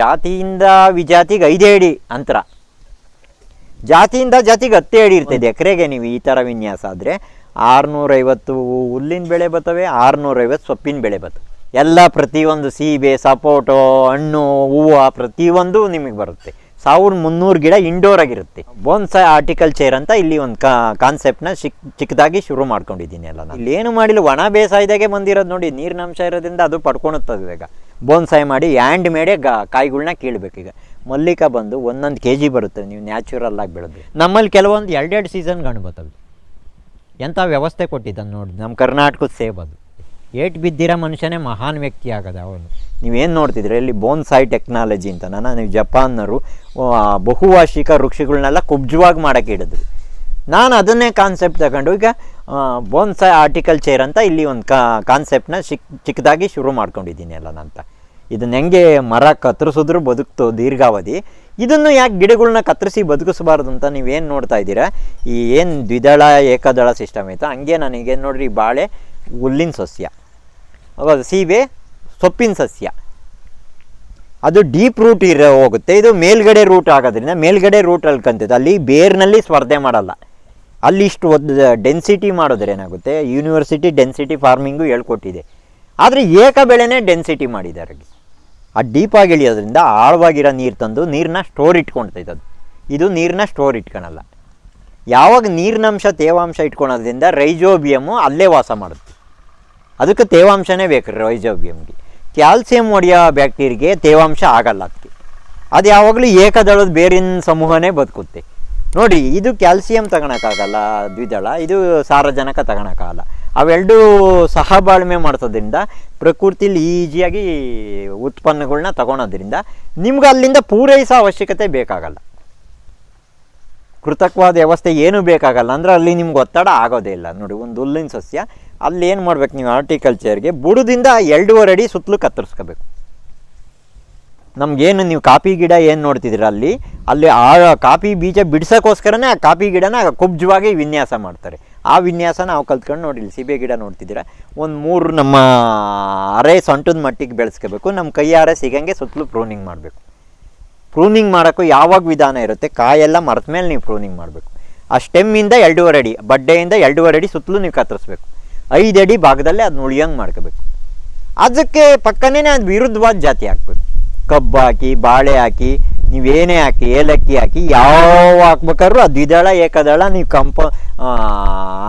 ಜಾತಿಯಿಂದ ವಿಜಾತಿಗೆ ಐದೇ ಅಡಿ ಅಂತರ. ಜಾತಿಯಿಂದ ಜಾತಿಗೆ ಹತ್ತೇ ಅಡಿ ಇರ್ತದೆ ಎಕರೆಗೆ ನೀವು ಈ ಥರ ವಿನ್ಯಾಸ ಆದರೆ ಆರುನೂರೈವತ್ತು ಹುಲ್ಲಿನ ಬೆಳೆ ಬರ್ತವೆ ಆರುನೂರೈವತ್ತು ಸೊಪ್ಪಿನ ಬೆಳೆ ಬರ್ತವೆ. ಎಲ್ಲ ಪ್ರತಿಯೊಂದು ಸೀಬೆ ಸಪೋಟೋ ಹಣ್ಣು ಹೂವು ಪ್ರತಿಯೊಂದು ನಿಮಗೆ ಬರುತ್ತೆ. ಸಾವಿರದ ಮುನ್ನೂರು ಗಿಡ ಇಂಡೋರ್ ಆಗಿರುತ್ತೆ. ಆರ್ಟಿಕಲ್ ಚೇರ್ ಅಂತ ಇಲ್ಲಿ ಒಂದು ಕಾನ್ಸೆಪ್ಟ್ನ ಚಿಕ್, ಚಿಕ್ಕದಾಗಿ ಶುರು ಮಾಡ್ಕೊಂಡಿದ್ದೀನಿ ಎಲ್ಲ ನಾನು. ಇಲ್ಲಿ ಏನು ಮಾಡಿಲ್ಲ, ಒಣ ಬೇಸಾಯದಾಗೆ ಬಂದಿರೋದು ನೋಡಿ, ನೀರಿನ ಅಂಶ ಇರೋದ್ರಿಂದ ಅದು ಪಡ್ಕೊಳುತ್ತದೆ ಈಗ. ಬೋನ್ಸಾಯ್ ಮಾಡಿ ಹ್ಯಾಂಡ್ ಮೇಡೆ ಕಾಯಿಗಳನ್ನ ಕೀಳ್ಬೇಕು ಈಗ. ಮಲ್ಲಿಕ ಬಂದು ಒಂದೊಂದು ಕೆ ಜಿ ಬರುತ್ತೆ, ನೀವು ನ್ಯಾಚುರಲ್ ಆಗಿ ಬೆಳೆದು ನಮ್ಮಲ್ಲಿ ಕೆಲವೊಂದು ಎರಡೆರಡು ಸೀಸನ್ ಬರ್ತವೆ ಎಂಥ ವ್ಯವಸ್ಥೆ ಕೊಟ್ಟಿದ್ದಾನೆ ನೋಡಿ ನಮ್ಮ ಕರ್ನಾಟಕದ ಸೇಬ್ ಅದು. ಏಟ್ ಬಿದ್ದಿರೋ ಮನುಷ್ಯನೇ ಮಹಾನ್ ವ್ಯಕ್ತಿ ಆಗದ ಅವನು. ನೀವೇನು ನೋಡ್ತಿದ್ರೆ? ಇಲ್ಲಿ ಬೋನ್ಸಾಯ್ ಟೆಕ್ನಾಲಜಿ ಅಂತ. ನಾನು ನೀವು ಜಪಾನ್ನರು ಬಹುವಾರ್ಷಿಕ ವೃಕ್ಷಗಳನ್ನೆಲ್ಲ ಕುಬ್ಜವಾಗಿ ಮಾಡೋಕ್ಕೆ ಹಿಡಿದ್ರು ನಾನು ಅದನ್ನೇ ಕಾನ್ಸೆಪ್ಟ್ ತಗೊಂಡು ಈಗ ಬೋನ್ಸಾಯ್ ಆರ್ಟಿಕಲ್ಚರ್ ಅಂತ ಇಲ್ಲಿ ಒಂದು ಕಾ ಕಾನ್ಸೆಪ್ಟ್ನ ಚಿಕ್ಕ ಚಿಕ್ಕದಾಗಿ ಶುರು ಮಾಡ್ಕೊಂಡಿದ್ದೀನಿ ಎಲ್ಲ ಅಂತ ಇದನ್ನ ಹೆಂಗೆ ಮರ ಕತ್ತರಿಸಿದ್ರು ಬದುಕ್ತು ದೀರ್ಘಾವಧಿ. ಇದನ್ನು ಯಾಕೆ ಗಿಡಗಳನ್ನ ಕತ್ತರಿಸಿ ಬದುಕಿಸಬಾರ್ದು ಅಂತ ನೀವೇನು ನೋಡ್ತಾ ಇದ್ದೀರಾ? ಈ ಏನು ದ್ವಿದಳ ಏಕದಳ ಸಿಸ್ಟಮ್ ಐತೋ ಹಂಗೆ ನನಗೆ ನೋಡ್ರಿ ಬಾಳೆ ಹುಲ್ಲಿನ ಸಸ್ಯ. ಹೌದು, ಸೀಬೆ ಸೊಪ್ಪಿನ ಸಸ್ಯ. ಅದು ಡೀಪ್ ರೂಟ್ ಇರ ಹೋಗುತ್ತೆ. ಇದು ಮೇಲ್ಗಡೆ ರೂಟ್ ಆಗೋದ್ರಿಂದ ಮೇಲ್ಗಡೆ ರೂಟ್ ಅಲ್ಕಂತದ್ದು ಅಲ್ಲಿ ಬೇರ್ನಲ್ಲಿ ಸ್ಪರ್ಧೆ ಮಾಡಲ್ಲ. ಅಲ್ಲಿ ಇಷ್ಟು ಒಂದು ಡೆನ್ಸಿಟಿ ಮಾಡಿದ್ರೆ ಏನಾಗುತ್ತೆ? ಯೂನಿವರ್ಸಿಟಿ ಡೆನ್ಸಿಟಿ ಫಾರ್ಮಿಂಗು ಹೇಳ್ಕೊಟ್ಟಿದೆ. ಆದರೆ ಏಕ ಬೆಳೆನೇ ಡೆನ್ಸಿಟಿ ಮಾಡಿದ್ದಾರೆ. ಆ ಡೀಪಾಗಿ ಇಳಿಯೋದ್ರಿಂದ ಆಳವಾಗಿರೋ ನೀರು ತಂದು ನೀರನ್ನ ಸ್ಟೋರ್ ಇಟ್ಕೊಳ್ತೈತೆ ಅದು ಇದು ನೀರನ್ನ ಸ್ಟೋರ್ ಇಟ್ಕೊಳಲ್ಲ. ಯಾವಾಗ ನೀರಿನಂಶ ತೇವಾಂಶ ಇಟ್ಕೊಳೋದ್ರಿಂದ ರೈಜೋಬಿಯಮು ಅಲ್ಲೇ ವಾಸ ಮಾಡುತ್ತೆ. ಅದಕ್ಕೆ ತೇವಾಂಶನೇ ಬೇಕು ರೈಜೋಬಿಯಮ್ಗೆ ಕ್ಯಾಲ್ಸಿಯಂ ಹೊಡೆಯೋ ಬ್ಯಾಕ್ಟೀರಿಯಾಗೆ ತೇವಾಂಶ ಆಗಲ್ಲ ಅದಕ್ಕೆ. ಅದು ಯಾವಾಗಲೂ ಏಕದಳದ ಬೇರಿನ ಸಮೂಹನೇ ಬದುಕುತ್ತೆ. ನೋಡಿ, ಇದು ಕ್ಯಾಲ್ಸಿಯಂ ತಗೊಳಕ್ಕಾಗಲ್ಲ ದ್ವಿದಳ, ಇದು ಸಾರಜನಕ ತಗೊಳಕ್ಕಾಗಲ್ಲ. ಅವೆರಡೂ ಸಹಬಾಳ್ವೆ ಮಾಡ್ತೋದ್ರಿಂದ ಪ್ರಕೃತಿಲಿ ಈಜಿಯಾಗಿ ಉತ್ಪನ್ನಗಳನ್ನ ತಗೊಳೋದ್ರಿಂದ ನಿಮ್ಗೆ ಅಲ್ಲಿಂದ ಪೂರೈಸೋ ಅವಶ್ಯಕತೆ ಬೇಕಾಗಲ್ಲ. ಕೃತಕವಾದ ವ್ಯವಸ್ಥೆ ಏನೂ ಬೇಕಾಗಲ್ಲ. ಅಂದರೆ ಅಲ್ಲಿ ನಿಮ್ಗೆ ಒತ್ತಡ ಆಗೋದೇ ಇಲ್ಲ. ನೋಡಿ, ಒಂದು ಹುಲ್ಲಿನ ಸಸ್ಯ, ಅಲ್ಲಿ ಏನು ಮಾಡ್ಬೇಕು ನೀವು ಆರ್ಟಿಕಲ್ಚರ್ಗೆ ಬುಡದಿಂದ ಎರಡೂವರೆ ಅಡಿ ಸುತ್ತಲೂ ಕತ್ತರಿಸ್ಕೋಬೇಕು. ನಮಗೇನು ನೀವು ಕಾಫಿ ಗಿಡ ಏನು ನೋಡ್ತಿದ್ದೀರ ಅಲ್ಲಿ? ಅಲ್ಲಿ ಆ ಕಾಫಿ ಬೀಜ ಬಿಡ್ಸೋಕ್ಕೋಸ್ಕರನೇ ಆ ಕಾಫಿ ಗಿಡನ ಕುಬ್ಜವಾಗಿ ವಿನ್ಯಾಸ ಮಾಡ್ತಾರೆ. ಆ ವಿನ್ಯಾಸ ನಾವು ಕಲ್ತ್ಕೊಂಡು ನೋಡಿ, ಇಲ್ಲಿ ಸೀಬೆ ಗಿಡ ನೋಡ್ತಿದ್ದೀರ? ಒಂದು ಮೂರು ನಮ್ಮ ಅರೆ ಸೊಂಟದ ಮಟ್ಟಿಗೆ ಬೆಳೆಸ್ಕೋಬೇಕು. ನಮ್ಮ ಕೈಯಾರೆ ಸಿಗಂಗೆ ಸುತ್ತಲೂ ಪ್ರೂನಿಂಗ್ ಮಾಡಬೇಕು. ಪ್ರೂನಿಂಗ್ ಮಾಡೋಕ್ಕೂ ಯಾವಾಗ ವಿಧಾನ ಇರುತ್ತೆ ಕಾಯೆಲ್ಲ ಮರದ ಮೇಲೆ ನೀವು ಪ್ರೂನಿಂಗ್ ಮಾಡಬೇಕು. ಆ ಸ್ಟೆಮ್ಮಿಂದ ಎರಡೂವರೆ ಅಡಿ ಬಡ್ಡೆಯಿಂದ ಎರಡೂವರೆ ಅಡಿ ಸುತ್ತಲೂ ನೀವು ಕತ್ತರಿಸ್ಬೇಕು. ಐದು ಅಡಿ ಭಾಗದಲ್ಲೇ ಅದನ್ನ ಉಳಿಯಂಗೆ ಮಾಡ್ಕೋಬೇಕು. ಅದಕ್ಕೆ ಪಕ್ಕನೇ ಅದು ವಿರುದ್ಧವಾದ ಜಾತಿ ಹಾಕ್ಬೇಕು. ಕಬ್ಬು ಹಾಕಿ ಬಾಳೆ ಹಾಕಿ ನೀವೇನೇ ಹಾಕಿ ಏಲಕ್ಕಿ ಹಾಕಿ ಯಾವ ಹಾಕ್ಬೇಕಾದ್ರೂ ಅದು ದ್ವಿದಳ ಏಕದಳ ನೀವು ಕಂಪ ಆ,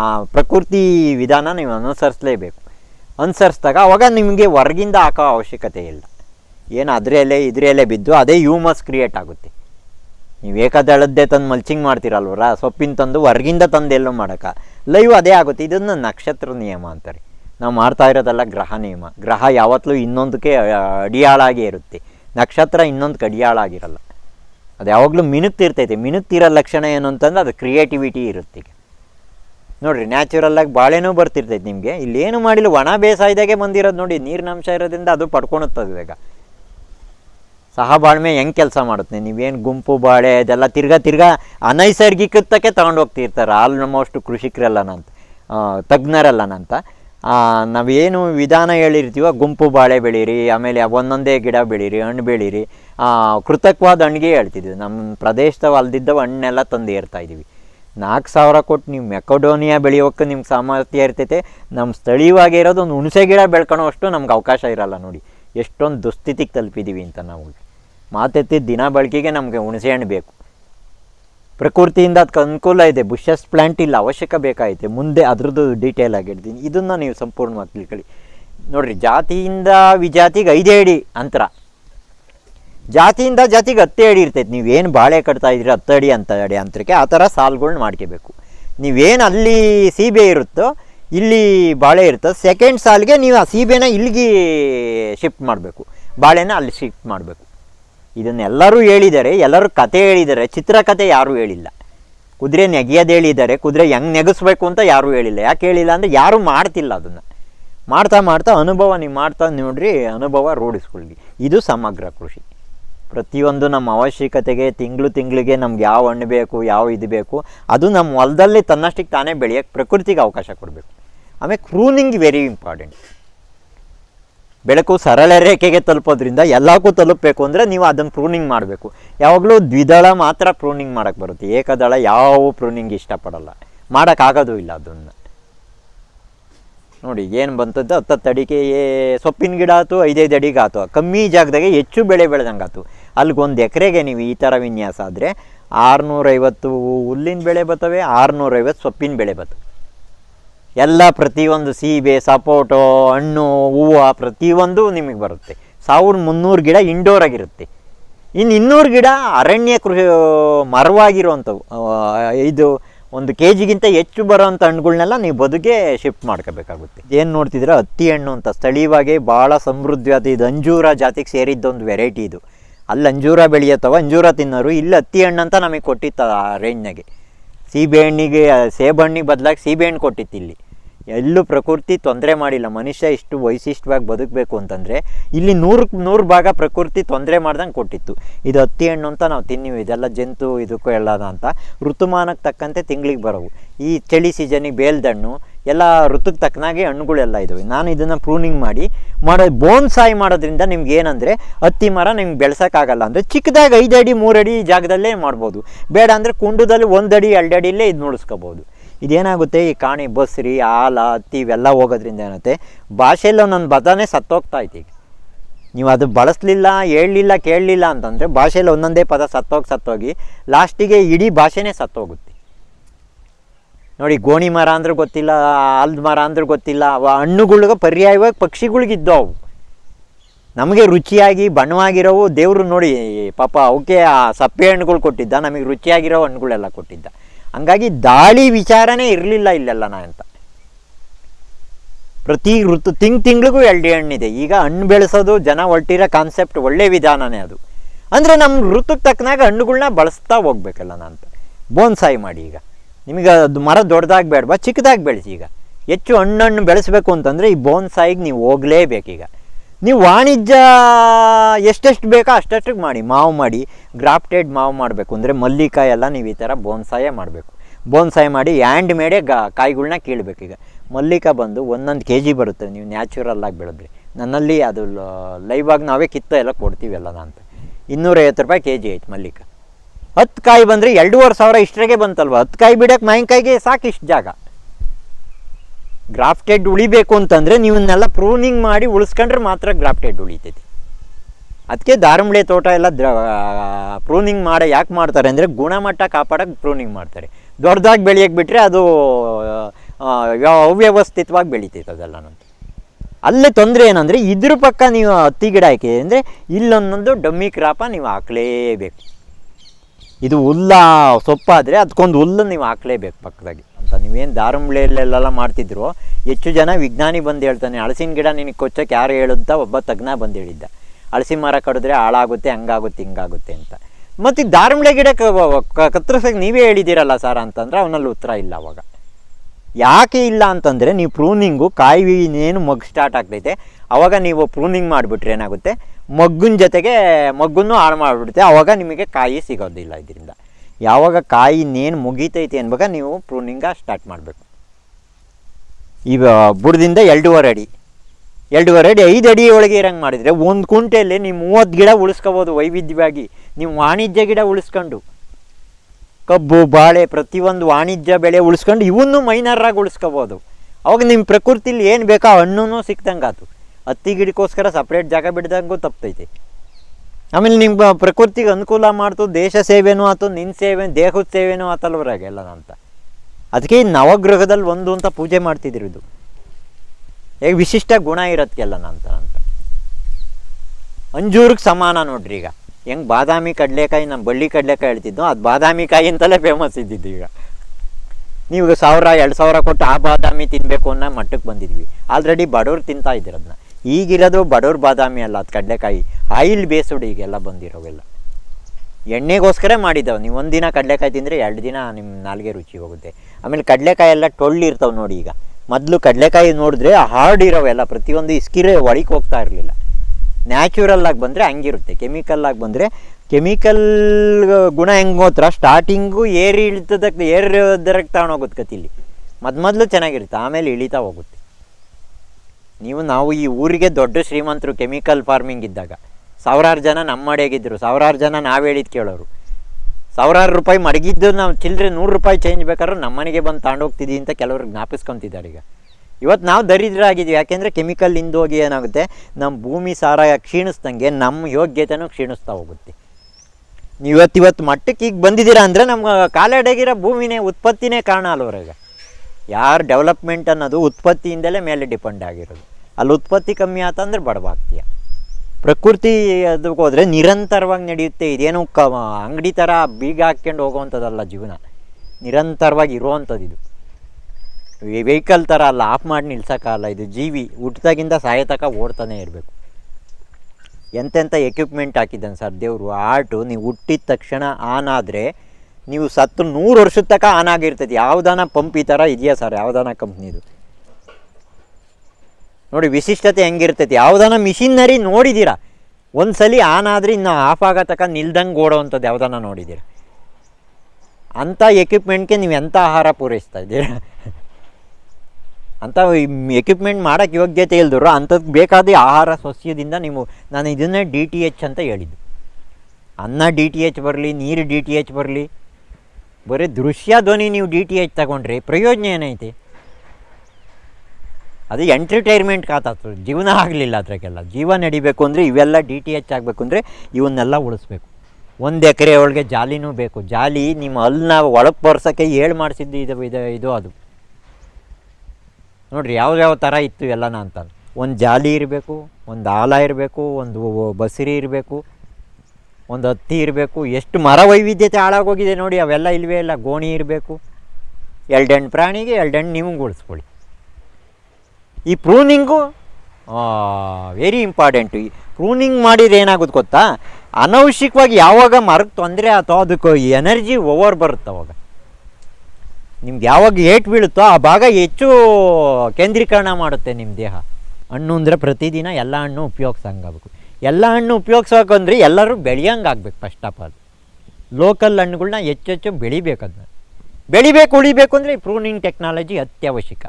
ಆ ಪ್ರಕೃತಿ ವಿಧಾನ ನೀವು ಅನುಸರಿಸಲೇಬೇಕು. ಅನುಸರಿಸಿದಾಗ ಅವಾಗ ನಿಮಗೆ ಹೊರಗಿಂದ ಹಾಕೋ ಅವಶ್ಯಕತೆ ಇಲ್ಲ. ಏನು ಅದರಲ್ಲೇ ಇದರಲ್ಲೇ ಬಿದ್ದು ಅದೇ ಹ್ಯೂಮಸ್ ಕ್ರಿಯೇಟ್ ಆಗುತ್ತೆ. ನೀವು ಏಕದಳದ್ದೇ ತಂದು ಮಲ್ಚಿಂಗ್ ಮಾಡ್ತೀರಲ್ವರ? ಸೊಪ್ಪಿನ ತಂದು ಹೊರಗಿಂದ ತಂದು ಎಲ್ಲೂ ಮಾಡೋಕ್ಕ ಲೈವ್ ಅದೇ ಆಗುತ್ತೆ. ಇದನ್ನು ನಕ್ಷತ್ರ ನಿಯಮ ಅಂತಾರೆ. ನಾವು ಮಾಡ್ತಾ ಇರೋದಲ್ಲ ಗ್ರಹ ನಿಯಮ. ಗ್ರಹ ಯಾವತ್ತಲೂ ಇನ್ನೊಂದಕ್ಕೆ ಅಡಿಯಾಳಾಗಿ ಇರುತ್ತೆ. ನಕ್ಷತ್ರ ಇನ್ನೊಂದಕ್ಕೆ ಅಡಿಯಾಳಾಗಿರಲ್ಲ ಅದು ಯಾವಾಗಲೂ ಮಿನುಕ್ತಿರ್ತೈತೆ ಮಿನುಕ್ತಿರೋ ಲಕ್ಷಣ ಏನು ಅಂತಂದ್ರೆ ಅದು ಕ್ರಿಯೇಟಿವಿಟಿ ಇರುತ್ತೆ ಈಗ. ನೋಡಿರಿ ನ್ಯಾಚುರಲ್ಲಾಗಿ ಬಾಳೆನೂ ಬರ್ತಿರ್ತೈತೆ ನಿಮಗೆ. ಇಲ್ಲೇನು ಮಾಡಿಲ್ಲ, ಒಣ ಬೇಸಾಯದಾಗೆ ಬಂದಿರೋದು ನೋಡಿ, ನೀರಿನ ಅಂಶ ಇರೋದ್ರಿಂದ ಅದು ಪಡ್ಕೊಳುತ್ತದೆ ಇವಾಗ ಸಹಬಾಳ್ಮೆ ಹೆಂಗೆ ಕೆಲಸ ಮಾಡುತ್ತೆ? ನೀವೇನು ಗುಂಪು, ಬಾಳೆ, ಅದೆಲ್ಲ ತಿರ್ಗಾ ತಿರ್ಗಾ ಅನೈಸರ್ಗಿಕತ್ತಕ್ಕೆ ತಗೊಂಡು ಹೋಗ್ತಿರ್ತಾರೆ. ಆಲ್ಮೋಸ್ಟ್ ಕೃಷಿಕರೆಲ್ಲನಂತ ತಜ್ಞರಲ್ಲ ನಂತ ನಾವೇನು ವಿಧಾನ ಹೇಳಿರ್ತೀವೋ, ಗುಂಪು, ಬಾಳೆ ಬೆಳೀರಿ, ಆಮೇಲೆ ಒಂದೊಂದೇ ಗಿಡ ಬೆಳೀರಿ, ಹಣ್ಣು ಬೆಳೀರಿ ಕೃತಕವಾದ ಹಣ್ಣಿಗೆ ಹೇಳ್ತಿದ್ವಿ. ನಮ್ಮ ಪ್ರದೇಶದ ಅಲ್ದಿದ್ದವು ಹಣ್ಣೆಲ್ಲ ತಂದು ಏರ್ತಾ ಇದ್ದೀವಿ ನಾಲ್ಕು ಸಾವಿರ ಕೊಟ್ಟು ನೀವು ಮೆಕೊಡೋನಿಯಾ ಬೆಳೆಯೋಕ್ಕೆ ನಿಮ್ಗೆ ಸಾಮರ್ಥ್ಯ ಇರ್ತೈತೆ. ನಮ್ಮ ಸ್ಥಳೀಯವಾಗಿ ಇರೋದು ಒಂದು ಹುಣಸೆ ಗಿಡ ಬೆಳ್ಕೊಳೋ ಅಷ್ಟು ನಮ್ಗೆ ಅವಕಾಶ ಇರಲ್ಲ ನೋಡಿ. ಎಷ್ಟೊಂದು ದುಸ್ಥಿತಿಗೆ ತಲುಪಿದ್ದೀವಿ ಅಂತ ನಾವು. ಮಾತೆತ್ತಿದ ದಿನ ಬಳಕೆಗೆ ನಮಗೆ ಹುಣಸೆ ಹಣ್ಣು ಬೇಕು. ಪ್ರಕೃತಿಯಿಂದ ಅದಕ್ಕೆ ಅನುಕೂಲ ಇದೆ ಬುಷಸ್ ಪ್ಲ್ಯಾಂಟ್ ಇಲ್ಲ, ಅವಶ್ಯಕ ಬೇಕಾಯ್ತೆ. ಮುಂದೆ ಅದರದ್ದು ಡೀಟೇಲ್ ಆಗಿ ಹೇಳ್ತೀನಿ ಇದನ್ನು ನೀವು ಸಂಪೂರ್ಣವಾಗಿ ತಿಳ್ಕೊಳ್ಳಿ. ನೋಡಿರಿ, ಜಾತಿಯಿಂದ ವಿಜಾತಿಗೆ ಐದೇ ಅಡಿ ಅಂತರ. ಜಾತಿಯಿಂದ ಜಾತಿಗೆ ಹತ್ತೇ ಅಡಿ ಇರ್ತೈತೆ. ನೀವೇನು ಬಾಳೆ ಕಟ್ತಾ ಇದ್ದೀರಿ, ಹತ್ತು ಅಡಿ ಅಂತ ಅಡಿ ಅಂತರಕ್ಕೆ ಆ ಥರ ಸಾಲುಗಳ್ನ ಮಾಡ್ಕೋಬೇಕು. ನೀವೇನು ಅಲ್ಲಿ ಸೀಬೆ ಇರುತ್ತೋ, ಇಲ್ಲಿ ಬಾಳೆ ಇರುತ್ತೋ ಸೆಕೆಂಡ್ ಸಾಲಿಗೆ ನೀವು ಆ ಸೀಬೆನ ಇಲ್ಲಿಗೆ ಶಿಫ್ಟ್ ಮಾಡಬೇಕು. ಬಾಳೆನ ಅಲ್ಲಿ ಶಿಫ್ಟ್ ಮಾಡಬೇಕು. ಇದನ್ನೆಲ್ಲರೂ ಹೇಳಿದ್ದಾರೆ ಎಲ್ಲರೂ ಕತೆ ಹೇಳಿದ್ದಾರೆ ಚಿತ್ರಕಥೆ ಯಾರೂ ಹೇಳಿಲ್ಲ. ಕುದುರೆ ನೆಗೆಯೋದು ಹೇಳಿದ್ದಾರೆ ಕುದುರೆ ಹೆಂಗೆ ನೆಗೆಸ್ಬೇಕು ಅಂತ ಯಾರೂ ಹೇಳಿಲ್ಲ. ಯಾಕೆ ಹೇಳಿಲ್ಲ ಅಂದರೆ ಯಾರೂ ಮಾಡ್ತಿಲ್ಲ ಅದನ್ನು. ಮಾಡ್ತಾ ಮಾಡ್ತಾ ಅನುಭವ ನೀವು ಮಾಡ್ತಾ ನೋಡ್ರಿ ಅನುಭವ ರೂಢಿಸ್ಕೊಳ್ಳಿ ಇದು ಸಮಗ್ರ ಕೃಷಿ. ಪ್ರತಿಯೊಂದು ನಮ್ಮ ಅವಶ್ಯಕತೆಗೆ ತಿಂಗಳು ತಿಂಗಳಿಗೆ ನಮ್ಗೆ ಯಾವ ಹಣ್ಣು ಬೇಕು, ಯಾವ ಇದು ಬೇಕು, ಅದು ನಮ್ಮ ಹೊಲದಲ್ಲಿ ತನ್ನಷ್ಟಕ್ಕೆ ತಾನೇ ಬೆಳೆಯೋಕ್ಕೆ ಪ್ರಕೃತಿಗೆ ಅವಕಾಶ ಕೊಡಬೇಕು. ಆಮೇಲೆ ಕ್ರೂನಿಂಗ್ ವೆರಿ ಇಂಪಾರ್ಟೆಂಟ್ ಬೆಳಕು ಸರಳ ರೇಖೆಗೆ ತಲುಪೋದ್ರಿಂದ ಎಲ್ಲಕ್ಕೂ ತಲುಪಬೇಕು ಅಂದರೆ ನೀವು ಅದನ್ನು ಪ್ರೂನಿಂಗ್ ಮಾಡಬೇಕು. ಯಾವಾಗಲೂ ದ್ವಿದಳ ಮಾತ್ರ ಪ್ರೂನಿಂಗ್ ಮಾಡೋಕ್ಕೆ ಬರುತ್ತೆ. ಏಕದಳ ಯಾವ ಪ್ರೂನಿಂಗ್ ಇಷ್ಟಪಡಲ್ಲ. ಮಾಡೋಕ್ಕಾಗೋದು ಇಲ್ಲ ಅದನ್ನು. ನೋಡಿ, ಏನು ಬಂತದ್ದು ಹತ್ತತ್ತು ಅಡಿಗೆ ಏ- ಸೊಪ್ಪಿನ ಗಿಡ ಆಯ್ತು, ಐದೈದು ಅಡಿಗೆ ಆಯ್ತು. ಕಮ್ಮಿ ಜಾಗದಾಗೆ ಹೆಚ್ಚು ಬೆಳೆ ಬೆಳೆದಂಗೆ ಆಯ್ತು. ಅಲ್ಲಿಗೆ ಎಕರೆಗೆ ನೀವು ಈ ಥರ ವಿನ್ಯಾಸ ಆದರೆ ಆರುನೂರೈವತ್ತು ಹುಲ್ಲಿನ ಬೆಳೆ ಬರ್ತವೆ, ಆರುನೂರೈವತ್ತು ಸೊಪ್ಪಿನ ಬೆಳೆ ಬರ್ತವೆ. ಎಲ್ಲ ಪ್ರತಿಯೊಂದು ಸೀಬೆ, ಸಪೋಟೊ, ಹಣ್ಣು, ಹೂವು ಪ್ರತಿಯೊಂದು ನಿಮಗೆ ಬರುತ್ತೆ. ಸಾವಿರದ ಮುನ್ನೂರು ಗಿಡ ಇಂಡೋರ್ ಆಗಿರುತ್ತೆ. ಇನ್ನು ಇನ್ನೂರು ಗಿಡ ಅರಣ್ಯ ಕೃಷಿ ಮರವಾಗಿರುವಂಥವು ಇದು ಒಂದು ಕೆ ಜಿಗಿಂತ ಹೆಚ್ಚು ಬರೋವಂಥ ಹಣ್ಣುಗಳನ್ನೆಲ್ಲ ನೀವು ಬದುಕೆ ಶಿಫ್ಟ್ ಮಾಡ್ಕೋಬೇಕಾಗುತ್ತೆ. ಏನು ನೋಡ್ತಿದ್ರೆ ಹತ್ತಿ ಹಣ್ಣು ಅಂತ ಸ್ಥಳೀಯವಾಗಿ ಭಾಳ ಸಮೃದ್ಧವಾದ ಇದು ಅಂಜೂರ ಜಾತಿಗೆ ಸೇರಿದ್ದೊಂದು ವೆರೈಟಿ ಇದು. ಅಲ್ಲಿ ಅಂಜೂರ ಬೆಳೆಯತ್ತವ, ಅಂಜೂರ ತಿನ್ನೋರು. ಇಲ್ಲಿ ಹತ್ತಿ ಹಣ್ಣು ಅಂತ ನಮಗೆ ಕೊಟ್ಟಿತ್ತು ಆ ರೇಂಜ್ನಾಗೆ ಸೀಬೆ ಹಣ್ಣಿಗೆ ಸೇಬು ಹಣ್ಣಿಗೆ ಬದಲಾಗಿ ಸೀಬೆ ಹಣ್ಣು ಕೊಟ್ಟಿತ್ತು ಇಲ್ಲಿ. ಎಲ್ಲೂ ಪ್ರಕೃತಿ ತೊಂದರೆ ಮಾಡಿಲ್ಲ. ಮನುಷ್ಯ ಇಷ್ಟು ವೈಶಿಷ್ಟ್ಯವಾಗಿ ಬದುಕಬೇಕು ಅಂತಂದರೆ ಇಲ್ಲಿ ನೂರು ನೂರು ಭಾಗ ಪ್ರಕೃತಿ ತೊಂದರೆ ಮಾಡ್ದಂಗೆ ಕೊಟ್ಟಿತ್ತು. ಇದು ಹತ್ತಿ ಹಣ್ಣು ಅಂತ ನಾವು ತಿನ್ನಿವಿ. ಇದೆಲ್ಲ ಜಂತು, ಇದಕ್ಕೂ ಎಲ್ಲದ ಅಂತ. ಋತುಮಾನಕ್ಕೆ ತಕ್ಕಂತೆ ತಿಂಗಳಿಗೆ ಬರವು. ಈ ಚಳಿ ಸೀಸನಿಗೆ ಬೇಲ್ದಣ್ಣು ಎಲ್ಲ ಋತುಗೆ ತಕ್ಕನಾಗೆ ಹಣ್ಣುಗಳೆಲ್ಲ ಇದ್ದಾವೆ ನಾನು ಇದನ್ನು ಪ್ರೂನಿಂಗ್ ಮಾಡಿ, ಮಾಡೋ ಬೋನ್ಸಾಯಿ ಮಾಡೋದ್ರಿಂದ ನಿಮ್ಗೆ ಏನಂದರೆ ಹತ್ತಿ ಮರ ನಿಮ್ಗೆ ಬೆಳೆಸೋಕ್ಕಾಗಲ್ಲ ಅಂದರೆ ಚಿಕ್ಕದಾಗಿ ಐದು ಅಡಿ ಮೂರು ಅಡಿ ಜಾಗದಲ್ಲೇ ಮಾಡ್ಬೋದು. ಬೇಡ ಅಂದರೆ ಕುಂಡದಲ್ಲಿ ಒಂದು ಅಡಿ ಎರಡು ಅಡಿಲ್ಲೇ ಇದು ನುಡಿಸ್ಕೋಬೋದು ಇದೇನಾಗುತ್ತೆ? ಈ ಕಾಣಿ, ಬಸ್ರಿ, ಆಲ ಹತ್ತಿ ಇವೆಲ್ಲ ಹೋಗೋದ್ರಿಂದ ಏನತ್ತೆ ಭಾಷೆಯಲ್ಲಿ ಒಂದೊಂದು ಬದನೆ ಸತ್ತೋಗ್ತಾ ಐತೆ ನೀವು ಅದು ಬಳಸಲಿಲ್ಲ, ಹೇಳಲಿಲ್ಲ, ಕೇಳಲಿಲ್ಲ ಅಂತಂದರೆ ಭಾಷೆಯಲ್ಲಿ ಒಂದೊಂದೇ ಪದ ಸತ್ತೋಗಿ ಸತ್ತೋಗಿ ಲಾಸ್ಟಿಗೆ ಇಡೀ ಭಾಷೆನೇ ಸತ್ತೋಗುತ್ತೆ. ನೋಡಿ, ಗೋಣಿ ಮರ ಅಂದ್ರೆ ಗೊತ್ತಿಲ್ಲ, ಆಲ್ದ ಮರ ಅಂದ್ರೆ ಗೊತ್ತಿಲ್ಲ ಹಣ್ಣುಗಳ್ಗೆ ಪರ್ಯಾಯವಾಗಿ ಪಕ್ಷಿಗಳಿಗಿದ್ದವು ಅವು ನಮಗೆ ರುಚಿಯಾಗಿ ಬಣ್ಣವಾಗಿರೋವು ದೇವರು ನೋಡಿ, ಪಾಪ ಅವಕ್ಕೆ ಆ ಸಪ್ಪೆ ಹಣ್ಣುಗಳು ಕೊಟ್ಟಿದ್ದ, ನಮಗೆ ರುಚಿಯಾಗಿರೋ ಹಣ್ಣುಗಳೆಲ್ಲ ಕೊಟ್ಟಿದ್ದ. ಹಂಗಾಗಿ ದಾಳಿ ವಿಚಾರನೇ ಇರಲಿಲ್ಲ ಇಲ್ಲೆಲ್ಲ ನಾ ಅಂತ. ಪ್ರತಿ ಋತು, ತಿಂಗ್ ತಿಂಗಳಿಗೂ ಎಲ್ಡಿ ಹಣ್ಣಿದೆ ಈಗ ಹಣ್ಣು ಬೆಳೆಸೋದು ಜನ ಹೊರಟಿರೋ ಕಾನ್ಸೆಪ್ಟ್ ಒಳ್ಳೆ ವಿಧಾನನೇ ಅದು. ಅಂದರೆ ನಮ್ಮ ಋತುಗೆ ತಕ್ಕನಾಗ ಹಣ್ಣುಗಳನ್ನ ಬಳಸ್ತಾ ಹೋಗ್ಬೇಕಲ್ಲ ನಾ ಅಂತ. ಬೋನ್ಸಾಯಿ ಮಾಡಿ ಈಗ. ನಿಮಗೆ ಅದು ಮರ ದೊಡ್ಡದಾಗಿ ಬೇಡವಾ ಚಿಕ್ಕದಾಗಿ ಬೆಳೆಸಿ ಈಗ. ಹೆಚ್ಚು ಹಣ್ಣನ್ನು ಬೆಳೆಸಬೇಕು ಅಂತಂದರೆ ಈ ಬೋನ್ಸಾಯಿಗೆ ನೀವು ಹೋಗಲೇಬೇಕೀಗ. ನೀವು ವಾಣಿಜ್ಯ ಎಷ್ಟೆಷ್ಟು ಬೇಕೋ ಅಷ್ಟೆಷ್ಟಕ್ಕೆ ಮಾಡಿ, ಮಾವು ಮಾಡಿ, ಗ್ರಾಫ್ಟೆಡ್ ಮಾವು ಮಾಡಬೇಕು. ಅಂದರೆ ಮಲ್ಲಿಕಾಯಿ ಎಲ್ಲ ನೀವು ಈ ಥರ ಬೋನ್ಸಾಯ ಮಾಡಬೇಕು. ಬೋನ್ಸಾಯ ಮಾಡಿ ಹ್ಯಾಂಡ್ ಮೇಡೇ ಗಾ, ಕಾಯಿಗಳ್ನ ಈಗ. ಮಲ್ಲಿಕ ಬಂದು ಒಂದೊಂದು ಕೆ ಜಿ ಬರುತ್ತೆ, ನೀವು ನ್ಯಾಚುರಲ್ ಆಗಿ ಬೆಳೆದ್ರಿ. ನನ್ನಲ್ಲಿ ಅದು ಲೈವ್ ಆಗಿ ನಾವೇ ಕಿತ್ತ ಎಲ್ಲ ಕೊಡ್ತೀವಿ ಅಂತ ಇನ್ನೂರೈವತ್ತು ರೂಪಾಯಿ ಕೆ ಜಿ ಐತೆ ಮಲ್ಲಿಕ ಹತ್ತು ಕಾಯಿ ಬಂದರೆ ಎರಡೂವರೆ ಸಾವಿರ ಇಷ್ಟರಾಗೆ ಬಂತಲ್ವ? ಹತ್ತು ಕಾಯಿ ಬಿಡೋಕೆ ಮಾವಿನಕಾಯಿಗೆ ಸಾಕು ಇಷ್ಟು ಜಾಗ. ಗ್ರಾಫ್ಟೆಡ್ ಉಳಿಬೇಕು ಅಂತಂದರೆ ನೀವನ್ನೆಲ್ಲ ಪ್ರೂನಿಂಗ್ ಮಾಡಿ ಉಳಿಸ್ಕೊಂಡ್ರೆ ಮಾತ್ರ ಗ್ರಾಫ್ಟೆಡ್ ಉಳಿತೈತಿ. ಅದಕ್ಕೆ ದಾರುಂಬಳೆ ತೋಟ ಎಲ್ಲ ದ್ರ ಪ್ರೂನಿಂಗ್ ಮಾಡಿ ಯಾಕೆ ಮಾಡ್ತಾರೆ ಅಂದರೆ ಗುಣಮಟ್ಟ ಕಾಪಾಡೋಕೆ ಪ್ರೂನಿಂಗ್ ಮಾಡ್ತಾರೆ. ದೊಡ್ಡದಾಗಿ ಬೆಳೆಯಕ್ಕೆ ಬಿಟ್ಟರೆ ಅದು ಅವ್ಯವಸ್ಥಿತವಾಗಿ ಬೆಳೀತೈತೆ ಅದೆಲ್ಲ ನಂತರ ಅಲ್ಲೇ ತೊಂದರೆ ಏನಂದರೆ ಇದ್ರ ಪಕ್ಕ ನೀವು ಹತ್ತಿ ಗಿಡ ಹಾಕಿದೆ ಅಂದರೆ ಇಲ್ಲೊಂದೊಂದು ಡಮ್ಮಿ ಕ್ರಾಪ ನೀವು ಹಾಕಲೇಬೇಕು. ಇದು ಹುಲ್ಲ, ಸೊಪ್ಪಾದರೆ ಅದಕ್ಕೊಂದು ಹುಲ್ಲು ನೀವು ಹಾಕಲೇಬೇಕು ಪಕ್ಕದಾಗಿ. ಅಂತ. ನೀವೇನು ದಾರಂಬಳೆಯಲ್ಲೆಲ್ಲ ಮಾಡ್ತಿದ್ರು, ಹೆಚ್ಚು ಜನ ವಿಜ್ಞಾನಿ ಬಂದು ಹೇಳ್ತಾನೆ, ಹಳಸಿನ ಗಿಡ ನಿನಗೆ ಕೊಚ್ಚಕ್ಕೆ ಯಾರು ಹೇಳುತ್ತಾ ಒಬ್ಬ ತಜ್ಞ ಬಂದು ಹೇಳಿದ್ದ. ಹಳಸಿ ಮರ ಕಡಿದ್ರೆ ಹಾಳಾಗುತ್ತೆ, ಹಂಗಾಗುತ್ತೆ, ಹಿಂಗಾಗುತ್ತೆ ಅಂತ. ಮತ್ತು ಈ ದಾರಂಬಳೆ ಗಿಡ ಕತ್ತರಿಸಕ್ಕೆ ನೀವೇ ಹೇಳಿದ್ದೀರಲ್ಲ ಸರ್ ಅಂತಂದರೆ ಅವನಲ್ಲಿ ಉತ್ತರ ಇಲ್ಲ ಅವಾಗ. ಯಾಕೆ ಇಲ್ಲ ಅಂತಂದರೆ ನೀವು ಪ್ರೂನಿಂಗು ಕಾಯಿ ಇನ್ನೇನು ಮಗ್ ಸ್ಟಾರ್ಟ್ ಆಗ್ತೈತೆ. ಅವಾಗ ನೀವು ಪ್ರೂನಿಂಗ್ ಮಾಡಿಬಿಟ್ರೆ ಏನಾಗುತ್ತೆ? ಮಗ್ಗಿನ ಜೊತೆಗೆ ಮಗ್ಗನ್ನು ಹಾಳು ಮಾಡಿಬಿಡುತ್ತೆ. ಆವಾಗ ನಿಮಗೆ ಕಾಯಿ ಸಿಗೋದಿಲ್ಲ ಇದರಿಂದ. ಯಾವಾಗ ಕಾಯಿ ಇನ್ನೇನು ಮುಗೀತೈತಿ ಅನ್ವಾಗ ನೀವು ಪ್ರೂನಿಂಗ ಸ್ಟಾರ್ಟ್ ಮಾಡಬೇಕು. ಈಗ ಬುಡದಿಂದ ಎರಡೂವರೆ ಅಡಿ. ಎರಡೂವರೆ ಅಡಿ, ಐದು ಅಡಿ ಒಳಗೆ ಇರಂಗೆ ಮಾಡಿದರೆ ಒಂದು ಕುಂಟೆಯಲ್ಲಿ ನೀವು ಮೂವತ್ತು ಗಿಡ ಉಳಿಸ್ಕೋಬೋದು ವೈವಿಧ್ಯವಾಗಿ. ನೀವು ವಾಣಿಜ್ಯ ಗಿಡ ಉಳಿಸ್ಕೊಂಡು. ಕಬ್ಬು, ಬಾಳೆ, ಪ್ರತಿಯೊಂದು ವಾಣಿಜ್ಯ ಬೆಳೆ ಉಳಿಸ್ಕೊಂಡು ಇವನ್ನೂ ಮೈನರಾಗಿ ಉಳಿಸ್ಕೋಬೋದು. ಅವಾಗ ನಿಮ್ಮ ಪ್ರಕೃತಿಲಿ ಏನು ಬೇಕೋ ಹಣ್ಣು ಸಿಕ್ತಂಗೆ ಆತು ಹತ್ತಿ ಗಿಡಕ್ಕೋಸ್ಕರ ಸಪ್ರೇಟ್ ಜಾಗ ಬಿಡ್ದಂಗೂ ತಪ್ತೈತೆ. ಆಮೇಲೆ ನಿಮ್ಮ ಪ್ರಕೃತಿಗೆ ಅನುಕೂಲ ಮಾಡ್ತು, ದೇಶ ಸೇವೆನೂ ಆಯ್ತು ನಿನ್ನ ಸೇವೆ, ದೇಹದ ಸೇವೆನೂ ಆತಲ್ವರಾಗೆಲ್ಲ ಅಂತ. ಅದಕ್ಕೆ ಈ ನವಗ್ರಹದಲ್ಲಿ ಒಂದು ಅಂತ ಪೂಜೆ ಮಾಡ್ತಿದ್ರು ಇದು. ಹೇಗೆ ವಿಶಿಷ್ಟ ಗುಣ ಇರೋದಕ್ಕೆಲ್ಲ ಅಂತ ಅಂತ. ಅಂಜೂರಿಗೆ ಸಮಾನ ನೋಡ್ರಿ ಈಗ. ಹೆಂಗೆ ಬಾದಾಮಿ ಕಡಲೆಕಾಯಿ ನಮ್ಮ ಬಳ್ಳಿ ಕಡಲೆಕಾಯಿ ಹೇಳ್ತಿದ್ದೋ, ಅದು ಬಾದಾಮಿ ಕಾಯಿ ಅಂತಲೇ ಫೇಮಸ್ ಇದ್ದಿದ್ದು ಈಗ. ನೀವು ಸಾವಿರ, ಎರಡು ಸಾವಿರ ಕೊಟ್ಟು ಆ ಬಾದಾಮಿ ತಿನ್ನಬೇಕು ಅನ್ನೋ ಮಟ್ಟಕ್ಕೆ ಬಂದಿದ್ವಿ. ಆಲ್ರೆಡಿ ಬಡವ್ರು ತಿಂತಾ ಇದ್ರು ಅದನ್ನ ಈಗಿರೋದು ಬಡವ್ರ ಬಾದಾಮಿ ಅಲ್ಲ, ಅದು ಕಡಲೆಕಾಯಿ. ಆಯಿಲ್ ಬೇಸ್ಡ್ ಈಗೆಲ್ಲ ಬಂದಿರೋವೆಲ್ಲ. ಎಣ್ಣೆಗೋಸ್ಕರ ಮಾಡಿದ್ದಾವೆ. ನೀವು ಒಂದಿನ ಕಡಲೆಕಾಯಿ ತಿಂದರೆ ಎರಡು ದಿನ ನಿಮ್ಮ ನಾಲ್ಗೆ ರುಚಿ ಹೋಗುತ್ತೆ. ಆಮೇಲೆ ಕಡಲೆಕಾಯಿ ಎಲ್ಲ ಟೊಳ್ಳಿರ್ತಾವೆ ನೋಡಿ ಈಗ. ಮೊದಲು ಕಡಲೆಕಾಯಿ ನೋಡಿದ್ರೆ ಹಾರ್ಡ್ ಇರೋವೆಲ್ಲ, ಪ್ರತಿಯೊಂದು ಇಸ್ಕಿರೆ ಒಳಗೆ ಹೋಗ್ತಾ ಇರಲಿಲ್ಲ. ನ್ಯಾಚುರಲ್ ಆಗಿ ಬಂದರೆ ಹಂಗಿರುತ್ತೆ. ಕೆಮಿಕಲ್ ಆಗಿ ಬಂದರೆ ಕೆಮಿಕಲ್ ಗುಣ ಹೆಂಗೆ ಹೋತ್ರ? ಸ್ಟಾರ್ಟಿಂಗು ಏರಿ ಇಳಿತದಕ್ಕೆ ಏರ್ ದರಕ್ಕೆ ತಗೊಂಡೋಗುತ್ತೆ ಕತಿಲಿ ಮೊದ್ ಮೊದಲು ಚೆನ್ನಾಗಿರುತ್ತೆ, ಆಮೇಲೆ ಇಳಿತಾ ಹೋಗುತ್ತೆ. ನೀವು ನಾವು ಈ ಊರಿಗೆ ದೊಡ್ಡ ಶ್ರೀಮಂತರು ಕೆಮಿಕಲ್ ಫಾರ್ಮಿಂಗ್ ಇದ್ದಾಗ, ಸಾವಿರಾರು ಜನ ನಮ್ಮ ಮಡೆಗಿದ್ರು ಸಾವಿರಾರು ಜನ ನಾವು ಹೇಳಿದ್ದು ಕೇಳೋರು. ಸಾವಿರಾರು ರೂಪಾಯಿ ಮಡಗಿದ್ದು ನಾವು ಚಿಲ್ಲರೆ ನೂರು ರೂಪಾಯಿ ಚೇಂಜ್ ಬೇಕಾದ್ರೆ ನಮ್ಮ ಮನೆಗೆ ಬಂದು ತಗೊಂಡೋಗ್ತಿದ್ದೀವಿ ಅಂತ ಕೆಲವರು ಜ್ಞಾಪಿಸ್ಕೊತಿದ್ದಾರೆ ಈಗ. ಇವತ್ತು ನಾವು ದರಿದ್ರ ಆಗಿದ್ದೀವಿ ಯಾಕೆಂದರೆ ಕೆಮಿಕಲ್ ಹೋಗಿ ಏನಾಗುತ್ತೆ? ನಮ್ಮ ಭೂಮಿ ಸಾರ ಕ್ಷೀಣಿಸ್ದಂಗೆ ನಮ್ಮ ಯೋಗ್ಯತೆನೂ ಕ್ಷೀಣಿಸ್ತಾ ಹೋಗುತ್ತೆ. ನೀವು ಇವತ್ತು ಮಟ್ಟಕ್ಕೆ ಈಗ ಬಂದಿದ್ದೀರಾ ಅಂದರೆ ನಮ್ಮ ಕಾಲೆಡೆಗಿರೋ ಭೂಮಿನೇ, ಉತ್ಪತ್ತಿನೇ ಕಾರಣ ಅಲ್ವರೆಗೆ ಯಾರು ಡೆವಲಪ್ಮೆಂಟ್ ಅನ್ನೋದು ಉತ್ಪತ್ತಿಯಿಂದಲೇ ಮೇಲೆ ಡಿಪೆಂಡ್ ಆಗಿರೋದು. ಅಲ್ಲಿ ಉತ್ಪತ್ತಿ ಕಮ್ಮಿ ಆತಂದ್ರೆ ಬಡವಾಗ್ತೀಯ. ಪ್ರಕೃತಿ ಅದಕ್ಕೆ ಹೋದರೆ ನಿರಂತರವಾಗಿ ನಡೆಯುತ್ತೆ, ಇದೇನು ಕ ಅಂಗಡಿ ಥರ ಬೀಗ ಹಾಕ್ಕೊಂಡು ಹೋಗುವಂಥದ್ದಲ್ಲ ಜೀವನ. ನಿರಂತರವಾಗಿ ಇರುವಂಥದ್ದು ಇದು. ವೆಹಿಕಲ್ ಥರ ಅಲ್ಲ, ಆಫ್ ಮಾಡಿ ನಿಲ್ಸೋಕ್ಕಲ್ಲ ಇದು ಜೀವಿ ಹುಟ್ಟಿದಾಗಿಂದ ಸಾಯತಕ ಓಡ್ತಾನೆ ಇರಬೇಕು. ಎಂತೆಂಥ ಎಕ್ವಿಪ್ಮೆಂಟ್ ಹಾಕಿದ್ದಾನೆ ಸರ್ ದೇವರು ಆಟು ನೀವು ಹುಟ್ಟಿದ ತಕ್ಷಣ ಆನ್ ಆದರೆ ನೀವು ಸತ್ತು ನೂರು ವರ್ಷದ ತನಕ ಆನ್ ಆಗಿರ್ತೈತಿ. ಯಾವ್ದಾನ ಪಂಪ್ ಈ ಥರ ಇದೆಯಾ ಸರ್? ಯಾವ್ದಾನ ಕಂಪ್ನಿದು? ನೋಡಿ, ವಿಶಿಷ್ಟತೆ ಹೆಂಗಿರ್ತೈತಿ. ಯಾವ್ದಾನ ಮಿಷಿನರಿ ನೋಡಿದ್ದೀರಾ ಒಂದ್ಸಲಿ ಆನ್ ಆದರೆ ಇನ್ನು ಆಫ್ ಆಗೋ ತನಕ ನಿಲ್ದಂಗೆ ಓಡೋವಂಥದ್ದು ಯಾವ್ದಾನ ನೋಡಿದ್ದೀರಾ ಅಂಥ ಎಕ್ವಿಪ್ಮೆಂಟ್ಗೆ ನೀವು ಎಂಥ ಆಹಾರ ಪೂರೈಸ್ತಾ ಇದ್ದೀರಾ? ಅಂಥ ಎಕ್ವಿಪ್ಮೆಂಟ್ ಮಾಡೋಕ್ಕೆ ಯೋಗ್ಯತೆ ಇಲ್ದರು ಅಂಥದ್ದು ಬೇಕಾದ ಆಹಾರ ಸಸ್ಯದಿಂದ ನೀವು, ನಾನು ಇದನ್ನೇ ಡಿ ಟಿ ಎಚ್ ಅಂತ ಹೇಳಿದ್ದು. ಅನ್ನ ಡಿ ಟಿ ಎಚ್ ಬರಲಿ, ನೀರು ಡಿ ಟಿ ಎಚ್ ಬರಲಿ ಬರೀ ದೃಶ್ಯ ಧ್ವನಿ ನೀವು ಡಿ ಟಿ ಎಚ್ ತಗೊಂಡ್ರೆ ಪ್ರಯೋಜನ ಏನೈತಿ? ಅದು ಎಂಟರ್ಟೈನ್ಮೆಂಟ್ ಕಾತಾತು ಜೀವನ ಆಗಲಿಲ್ಲ ಅದಕ್ಕೆಲ್ಲ ಜೀವ ನಡಿಬೇಕು ಅಂದರೆ ಇವೆಲ್ಲ ಡಿ ಟಿ ಎಚ್ ಆಗಬೇಕು ಅಂದರೆ ಇವನ್ನೆಲ್ಲ ಉಳಿಸ್ಬೇಕು. ಒಂದು ಎಕರೆ ಒಳಗೆ ಜಾಲಿನೂ ಬೇಕು. ಜಾಲಿ ನಿಮ್ಮ ಹಲ್ಲನ್ನ ಒಳಗೆ ಬರ್ಸೋಕ್ಕೆ ಹೇಳಿ ಮಾಡಿಸಿದ್ದು ಇದು ಇದು ಇದು ಅದು. ನೋಡ್ರಿ ಯಾವ್ಯಾವ ಥರ ಇತ್ತು ಎಲ್ಲನ ಅಂತ. ಒಂದು ಜಾಲಿ ಇರಬೇಕು, ಒಂದು ಆಲ ಇರಬೇಕು, ಒಂದು ಬಸರಿ ಇರಬೇಕು. ಒಂದು ಹತ್ತಿ ಇರಬೇಕು, ಎಷ್ಟು ಮರ ವೈವಿಧ್ಯತೆ ಹಾಳಾಗೋಗಿದೆ ನೋಡಿ, ಅವೆಲ್ಲ ಇಲ್ವೇ ಇಲ್ಲ. ಗೋಣಿ ಇರಬೇಕು. ಎರಡೆಂಟು ಪ್ರಾಣಿಗೆ ಎರಡೆಂಟು ನೀವು ಉಳಿಸ್ಕೊಳ್ಳಿ. ಈ ಪ್ರೂನಿಂಗು ವೆರಿ ಇಂಪಾರ್ಟೆಂಟು ಈ ಪ್ರೂನಿಂಗ್ ಮಾಡಿದ್ರೆ ಏನಾಗುತ್ತೆ ಗೊತ್ತಾ? ಅನವಶ್ಯಕವಾಗಿ ಯಾವಾಗ ಮರಕ್ಕೆ ತೊಂದರೆ ಅಥವಾ ಅದಕ್ಕೆ ಎನರ್ಜಿ ಓವರ್ ಬರುತ್ತೆ ಅವಾಗ. ನಿಮ್ಗೆ ಯಾವಾಗ ಏಟ್ ಬೀಳುತ್ತೋ ಆ ಭಾಗ ಹೆಚ್ಚು ಕೇಂದ್ರೀಕರಣ ಮಾಡುತ್ತೆ ನಿಮ್ಮ ದೇಹ. ಹಣ್ಣು ಅಂದರೆ ಪ್ರತಿದಿನ ಎಲ್ಲ ಹಣ್ಣು ಉಪಯೋಗಿಸಂಗಾಗಬೇಕು. ಎಲ್ಲ ಹಣ್ಣು ಉಪಯೋಗಿಸೋಕಂದ್ರೆ ಎಲ್ಲರೂ ಬೆಳೆಯಂಗೆ ಆಗ್ಬೇಕು ಫಸ್ಟ್ ಆಫ್ ಆಲ್ ಲೋಕಲ್ ಹಣ್ಣುಗಳನ್ನ ಹೆಚ್ಚೆಚ್ಚು ಬೆಳಿಬೇಕು ಅದನ್ನ ಬೆಳಿಬೇಕು, ಉಳಿಬೇಕು ಅಂದರೆ ಪ್ರೂನಿಂಗ್ ಟೆಕ್ನಾಲಜಿ ಅತ್ಯವಶ್ಯಕ.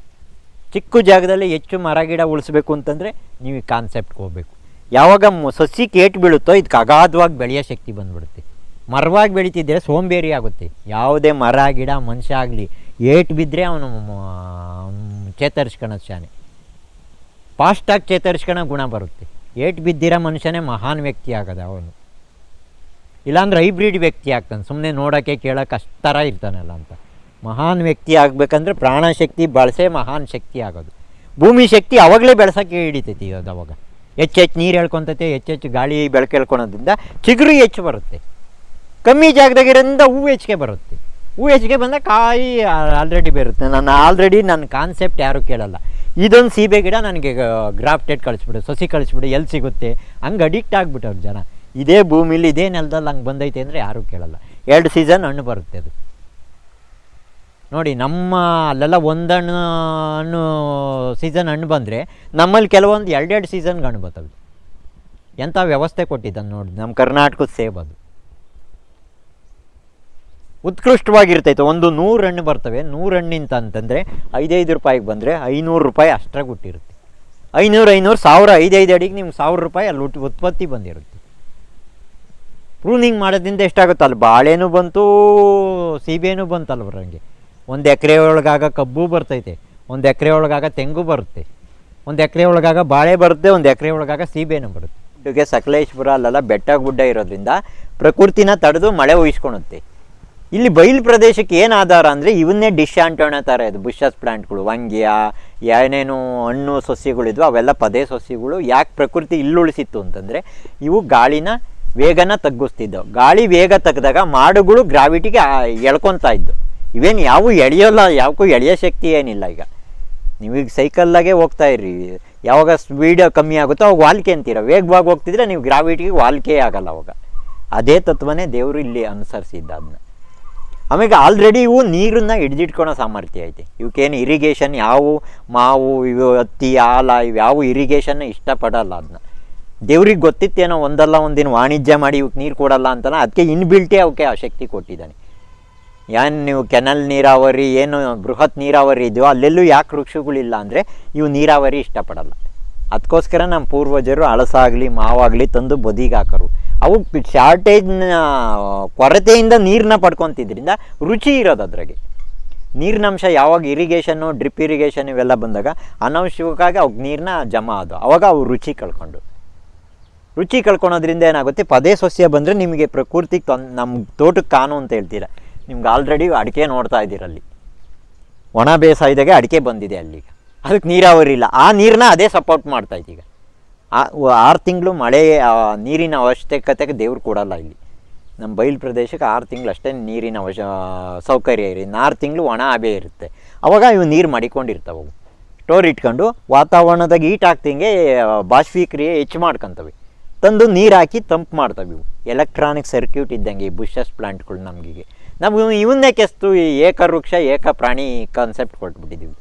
ಚಿಕ್ಕ ಜಾಗದಲ್ಲಿ ಹೆಚ್ಚು ಮರ, ಗಿಡ ಉಳಿಸ್ಬೇಕು ಅಂತಂದರೆ ನೀವು ಈ ಕಾನ್ಸೆಪ್ಟ್ಗೆ ಹೋಗ್ಬೇಕು. ಯಾವಾಗ ಸಸಿ ಕೇಟ್ ಬೀಳುತ್ತೋ ಇದಕ್ಕೆ ಅಗಾಧವಾಗಿ ಬೆಳೆಯೋ ಶಕ್ತಿ ಬಂದ್ಬಿಡುತ್ತೆ. ಮರವಾಗಿ ಬೆಳೀತಿದ್ರೆ ಸೋಂಬೇರಿ ಆಗುತ್ತೆ. ಯಾವುದೇ ಮರ, ಗಿಡ, ಮನುಷ್ಯ ಆಗಲಿ, ಏಟ್ ಬಿದ್ದರೆ ಅವನು ಚೇತರಿಸ್ಕೊಳ್ಳೋದು ಶಾನೆ. ಫಾಸ್ಟಾಗಿ ಚೇತರಿಸ್ಕೊಳೋ ಗುಣ ಬರುತ್ತೆ. ಏಟು ಬಿದ್ದಿರೋ ಮನುಷ್ಯನೇ ಮಹಾನ್ ವ್ಯಕ್ತಿ ಆಗೋದು ಅವನು. ಇಲ್ಲಾಂದ್ರೆ ಹೈಬ್ರಿಡ್ ವ್ಯಕ್ತಿ ಆಗ್ತಾನೆ. ಸುಮ್ಮನೆ ನೋಡೋಕ್ಕೆ ಕೇಳೋಕೆ ಅಷ್ಟರ ಇರ್ತಾನಲ್ಲ ಅಂತ. ಮಹಾನ್ ವ್ಯಕ್ತಿ ಆಗಬೇಕಂದ್ರೆ ಪ್ರಾಣಶಕ್ತಿ ಬಳಸೇ ಮಹಾನ್ ಶಕ್ತಿ ಆಗೋದು. ಭೂಮಿ ಶಕ್ತಿ ಅವಾಗಲೇ ಬೆಳೆಸೋಕ್ಕೆ ಹಿಡಿತೈತಿ ಅದು ಅವಾಗ. ಹೆಚ್ಚೆಚ್ಚು ನೀರು ಹೇಳ್ಕೊತೈತೆ ಹೆಚ್ಚೆಚ್ಚು ಗಾಳಿ ಬೆಳಕು ಹೇಳ್ಕೊಳೋದ್ರಿಂದ ಚಿಗುರು ಹೆಚ್ಚು ಬರುತ್ತೆ. ಕಮ್ಮಿ ಜಾಗದಾಗಿರೋದ್ರಿಂದ ಹೂವು ಹೆಚ್ಚಿಗೆ ಬರುತ್ತೆ. ಹೂವು ಹೆಚ್ಚಿಗೆ ಬಂದಾಗ ಕಾಯಿ ಆಲ್ರೆಡಿ ಬರುತ್ತೆ. ನಾನು ಆಲ್ರೆಡಿ ನನ್ನ ಕಾನ್ಸೆಪ್ಟ್ ಯಾರೂ ಕೇಳಲ್ಲ. ಇದೊಂದು ಸೀಬೆ ಗಿಡ ನನಗೆ ಗ್ರಾಫ್ಟೆಡ್ ಕಳಿಸ್ಬಿಡು, ಸಸಿ ಕಳಿಸ್ಬಿಡು, ಎಲ್ಲಿ ಸಿಗುತ್ತೆ? ಹಂಗೆ ಅಡಿಕ್ಟ್ ಆಗ್ಬಿಟ್ಟವ್ರು ಜನ. ಇದೇ ಭೂಮಿಲಿ, ಇದೇ ನೆಲದಲ್ಲಿ ಹಂಗೆ ಬಂದೈತೆ ಅಂದರೆ ಯಾರೂ ಕೇಳಲ್ಲ. ಎರಡು ಸೀಸನ್ ಹಣ್ಣು ಬರುತ್ತೆ ಅದು. ನೋಡಿ, ನಮ್ಮ ಅಲ್ಲೆಲ್ಲ ಒಂದು ಹಣ್ಣು ಹಣ್ಣು ಸೀಸನ್ ಹಣ್ಣು ಬಂದರೆ ನಮ್ಮಲ್ಲಿ ಕೆಲವೊಂದು ಎರಡೆರಡು ಸೀಸನ್ಗೆ ಹಣ್ಣು ಬರ್ತವೆ. ಎಂಥ ವ್ಯವಸ್ಥೆ ಕೊಟ್ಟಿದ್ದಾನೆ ನೋಡಿ, ನಮ್ಮ ಕರ್ನಾಟಕದ ಸೇಬ್ ಅದು. ಉತ್ಕೃಷ್ಟವಾಗಿರ್ತೈತೆ. ಒಂದು ನೂರು ಹಣ್ಣು ಬರ್ತವೆ. ನೂರು ಹಣ್ಣಿಂತ ಅಂತಂದರೆ ಐದೈದು ರೂಪಾಯಿಗೆ ಬಂದರೆ ಐನೂರು ರೂಪಾಯಿ ಅಷ್ಟ್ರಾಗ ಹುಟ್ಟಿರುತ್ತೆ ಐನೂರು ಐನೂರು, ಸಾವಿರ, ಐದೈದು ಅಡಿಗೆ ನಿಮ್ಗೆ ಸಾವಿರ ರೂಪಾಯಿ ಅಲ್ಲಿ ಹುಟ್ಟಿ ಉತ್ಪತ್ತಿ ಬಂದಿರುತ್ತೆ. ಪ್ರೂನಿಂಗ್ ಮಾಡೋದ್ರಿಂದ ಎಷ್ಟಾಗುತ್ತೆ? ಅಲ್ಲಿ ಬಾಳೆನೂ ಬಂತು, ಸೀಬೆನೂ ಬಂತಲ್ಲ ಬರಂಗೆ ಒಂದು ಎಕರೆ ಒಳಗಾಗ ಕಬ್ಬು ಬರ್ತೈತೆ. ಒಂದು ಎಕರೆ ಒಳಗಾಗ ತೆಂಗು ಬರುತ್ತೆ. ಒಂದು ಎಕರೆ ಒಳಗಾಗ ಬಾಳೆ ಬರುತ್ತೆ. ಒಂದು ಎಕರೆ ಒಳಗಾಗ ಸೀಬೆನೂ ಬರುತ್ತೆ. ಗುಡ್ಡಗೆ ಸಕಲೇಶ್ಪುರ ಅಲ್ಲೆಲ್ಲ ಬೆಟ್ಟ ಗುಡ್ಡ ಇರೋದ್ರಿಂದ ಪ್ರಕೃತಿನ ತಡೆದು ಮಳೆ ಉಯಿಸ್ಕೊಳುತ್ತೆ ಇಲ್ಲಿ ಬಯಲು ಪ್ರದೇಶಕ್ಕೆ ಏನು ಆಧಾರ ಅಂದರೆ ಇವನ್ನೇ ಡಿಶ್ ಆಂಟೋಣ ಥರ ಇದು ಬುಷಸ್ ಪ್ಲಾಂಟ್ಗಳು, ವಂಗ್ಯ, ಏನೇನು ಹಣ್ಣು ಸಸ್ಯಗಳಿದ್ವು, ಅವೆಲ್ಲ ಪದೇ ಸಸ್ಯಗಳು, ಯಾಕೆ ಪ್ರಕೃತಿ ಇಲ್ಲುಳಿಸಿತ್ತು ಅಂತಂದರೆ ಇವು ಗಾಳಿನ ವೇಗನ ತಗ್ಗಿಸ್ತಿದ್ದವು. ಗಾಳಿ ವೇಗ ತೆಗೆದಾಗ ಮಾಡುಗಳು ಗ್ರಾವಿಟಿಗೆ ಎಳ್ಕೊತಾ ಇದ್ದು ಇವೇನು ಯಾವ ಎಳೆಯೋಲ್ಲ ಯಾವಕ್ಕೂ ಎಳೆಯೋ ಶಕ್ತಿ ಏನಿಲ್ಲ ಈಗ. ನೀವೀಗ ಸೈಕಲ್ದಾಗೆ ಹೋಗ್ತಾ ಇರ್ರಿ. ಯಾವಾಗ ಸ್ಪೀಡ್ ಕಮ್ಮಿ ಆಗುತ್ತೋ ಅವಾಗ ವಾಲ್ಕೆ ಅಂತೀರ. ವೇಗವಾಗಿ ಹೋಗ್ತಿದ್ರೆ ನೀವು ಗ್ರಾವಿಟಿಗೆ ವಾಲ್ಕೆ ಆಗಲ್ಲ ಅವಾಗ. ಅದೇ ತತ್ವನೇ ದೇವರು ಇಲ್ಲಿ ಅನುಸರಿಸಿದ್ದ ಅದನ್ನ. ಆಮೇಲೆ ಆಲ್ರೆಡಿ ಇವು ನೀರನ್ನ ಹಿಡಿದಿಟ್ಕೊಳೋ ಸಾಮರ್ಥ್ಯ ಐತೆ. ಇವಕ್ಕೇನು ಇರಿಗೇಷನ್ ಯಾವ, ಮಾವು, ಇವು ಹತ್ತಿ ಆಲ ಇವು ಯಾವ ಇರಿಗೇಷನ್ ಇಷ್ಟಪಡಲ್ಲ ಅದನ್ನ ದೇವ್ರಿಗೆ ಗೊತ್ತಿತ್ತೇನೋ ಒಂದಲ್ಲ ಒಂದಿನ ವಾಣಿಜ್ಯ ಮಾಡಿ ಇವಕ್ಕೆ ನೀರು ಕೊಡಲ್ಲ ಅಂತಲ್ಲ ಅದಕ್ಕೆ ಇನ್ಬಿಲ್ಟೇ ಅವಕ್ಕೆ ಆ ಶಕ್ತಿ ಕೊಟ್ಟಿದ್ದಾನೆ ಏನು ನೀವು ಕೆನಲ್ ನೀರಾವರಿ, ಏನು ಬೃಹತ್ ನೀರಾವರಿ ಇದೆಯೋ, ಅಲ್ಲೆಲ್ಲೂ ಯಾಕೆ ವೃಕ್ಷಗಳಿಲ್ಲ ಅಂದರೆ ಇವು ನೀರಾವರಿ ಇಷ್ಟಪಡಲ್ಲ. ಅದಕ್ಕೋಸ್ಕರ ನಮ್ಮ ಪೂರ್ವಜರು ಹಳಸಾಗಲಿ ಮಾವಾಗಲಿ ತಂದು ಬದಿಗೆ ಹಾಕರು. ಅವು ಶಾರ್ಟೇಜ್ನ ಕೊರತೆಯಿಂದ ನೀರನ್ನ ಪಡ್ಕೊತಿದ್ರಿಂದ ರುಚಿ ಇರೋದು ಅದ್ರಾಗೆ. ನೀರಿನ ಅಂಶ ಯಾವಾಗ ಇರಿಗೇಷನ್ನು ಡ್ರಿಪ್ ಇರಿಗೇಷನ್ ಇವೆಲ್ಲ ಬಂದಾಗ ಅನವಶ್ಯಕವಾಗಿ ಅವ್ಕೆ ನೀರನ್ನ ಜಮಾ ಅದು ಅವಾಗ ಅವು ರುಚಿ ಕಳ್ಕೊಂಡು ರುಚಿ ಕಳ್ಕೊಳೋದ್ರಿಂದ ಏನಾಗುತ್ತೆ? ಪದೇ ಸಸ್ಯ ಬಂದರೆ ನಿಮಗೆ ಪ್ರಕೃತಿಗೆ ತೊಂದ್ ನಮ್ಮ ತೋಟಕ್ಕೆ ಕಾನು ಅಂತ ಹೇಳ್ತೀರ. ನಿಮ್ಗೆ ಆಲ್ರೆಡಿ ಅಡಿಕೆ ನೋಡ್ತಾ ಇದ್ದೀರಲ್ಲಿ ಒಣ ಬೇಸಾಯದಾಗೆ ಅಡಿಕೆ ಬಂದಿದೆ ಅಲ್ಲಿಗೆ. ಅದಕ್ಕೆ ನೀರಾವರಿ ಇಲ್ಲ. ಆ ನೀರನ್ನ ಅದೇ ಸಪೋರ್ಟ್ ಮಾಡ್ತಾ ಈಗ. ಆರು ತಿಂಗಳು ಮಳೆ ನೀರಿನ ಅವಶ್ಯಕತೆಗೆ ದೇವ್ರು ಕೊಡಲ್ಲ ಇಲ್ಲಿ. ನಮ್ಮ ಬಯಲು ಪ್ರದೇಶಕ್ಕೆ ಆರು ತಿಂಗಳು ಅಷ್ಟೇ ನೀರಿನ ಅವಶ್ಯ ಸೌಕರ್ಯ ಇರಿ ಆರು ತಿಂಗಳು ಒಣ ಹಬೆ ಇರುತ್ತೆ. ಅವಾಗ ಇವು ನೀರು ಮಡಿಕೊಂಡಿರ್ತಾವೆ ಅವು. ಸ್ಟೋರ್ ಇಟ್ಕೊಂಡು ವಾತಾವರಣದಾಗ ಈಟ್ ಆಗ್ತಿಂಗೆ ಬಾಷ್ಪೀಕ್ರಿಯೆ ಹೆಚ್ಚು ಮಾಡ್ಕೊತವೆ. ತಂದು ನೀರು ಹಾಕಿ ತಂಪು ಮಾಡ್ತವೆ ಇವು. ಎಲೆಕ್ಟ್ರಾನಿಕ್ ಸರ್ಕ್ಯೂಟ್ ಇದ್ದಂಗೆ ಈ ಬುಷಸ್ ಪ್ಲಾಂಟ್ಗಳು ನಮಗೆ ನಮ್ಗೆ ಇವನ್ನೇ ಕೆಸ್ತು ಈ ಏಕವೃಕ್ಷ ಏಕ ಪ್ರಾಣಿ ಕಾನ್ಸೆಪ್ಟ್ ಕೊಟ್ಬಿಟ್ಟಿದ್ದೀವಿ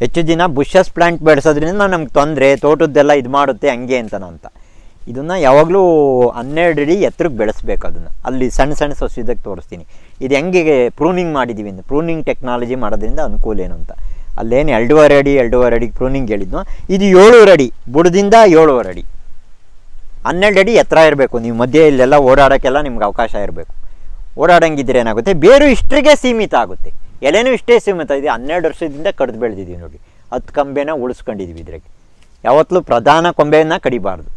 ಹೆಚ್ಚು ದಿನ ಬುಷಸ್ ಪ್ಲಾಂಟ್ ಬೆಳೆಸೋದ್ರಿಂದ ನಮ್ಗೆ ತೊಂದರೆ, ತೋಟದ್ದೆಲ್ಲ ಇದು ಮಾಡುತ್ತೆ, ಹಂಗೆ ಅಂತನೋ ಅಂತ. ಇದನ್ನು ಯಾವಾಗಲೂ ಹನ್ನೆರಡು ಅಡಿ ಎತ್ತರಕ್ಕೆ ಬೆಳೆಸ್ಬೇಕು ಅದನ್ನು. ಅಲ್ಲಿ ಸಣ್ಣ ಸಣ್ಣ ಸಸ್ಯದಾಗ ತೋರಿಸ್ತೀನಿ. ಇದು ಹೆಂಗೆ ಪ್ರೂನಿಂಗ್ ಮಾಡಿದ್ದೀವಿ ಅಂತ ಪ್ರೂನಿಂಗ್ ಟೆಕ್ನಾಲಜಿ ಮಾಡೋದ್ರಿಂದ ಅನುಕೂಲ ಏನು ಅಂತ. ಅಲ್ಲೇನು ಎರಡೂವರೆ ಅಡಿ, ಎರಡೂವರೆ ಅಡಿಗೆ ಪ್ರೂನಿಂಗ್ ಹೇಳಿದ್ನೋ, ಇದು ಏಳೂವರೆ ಅಡಿ, ಬುಡದಿಂದ ಏಳುವರೆ ಅಡಿ. ಹನ್ನೆರಡು ಅಡಿ ಎತ್ತರ ಇರಬೇಕು. ನೀವು ಮಧ್ಯೆ ಇಲ್ಲೆಲ್ಲ ಓಡಾಡೋಕ್ಕೆಲ್ಲ ನಿಮ್ಗೆ ಅವಕಾಶ ಇರಬೇಕು. ಓಡಾಡಂಗಿದ್ರೆ ಏನಾಗುತ್ತೆ? ಬೇರು ಇಷ್ಟರಿಗೆ ಸೀಮಿತ ಆಗುತ್ತೆ. ಎಲೆನೂ ಇಷ್ಟೇ ಸೀಮಿತ. ಇದೆ ಹನ್ನೆರಡು ವರ್ಷದಿಂದ ಕಡ್ದು ಬೆಳೆದಿದ್ದೀವಿ ನೋಡಿ. ಹತ್ತು ಕಂಬೆನ ಉಳಿಸ್ಕೊಂಡಿದ್ದೀವಿ ಇದ್ರಾಗೆ. ಯಾವತ್ತಲೂ ಪ್ರಧಾನ ಕೊಂಬೆಯನ್ನು ಕಡಿಬಾರ್ದು.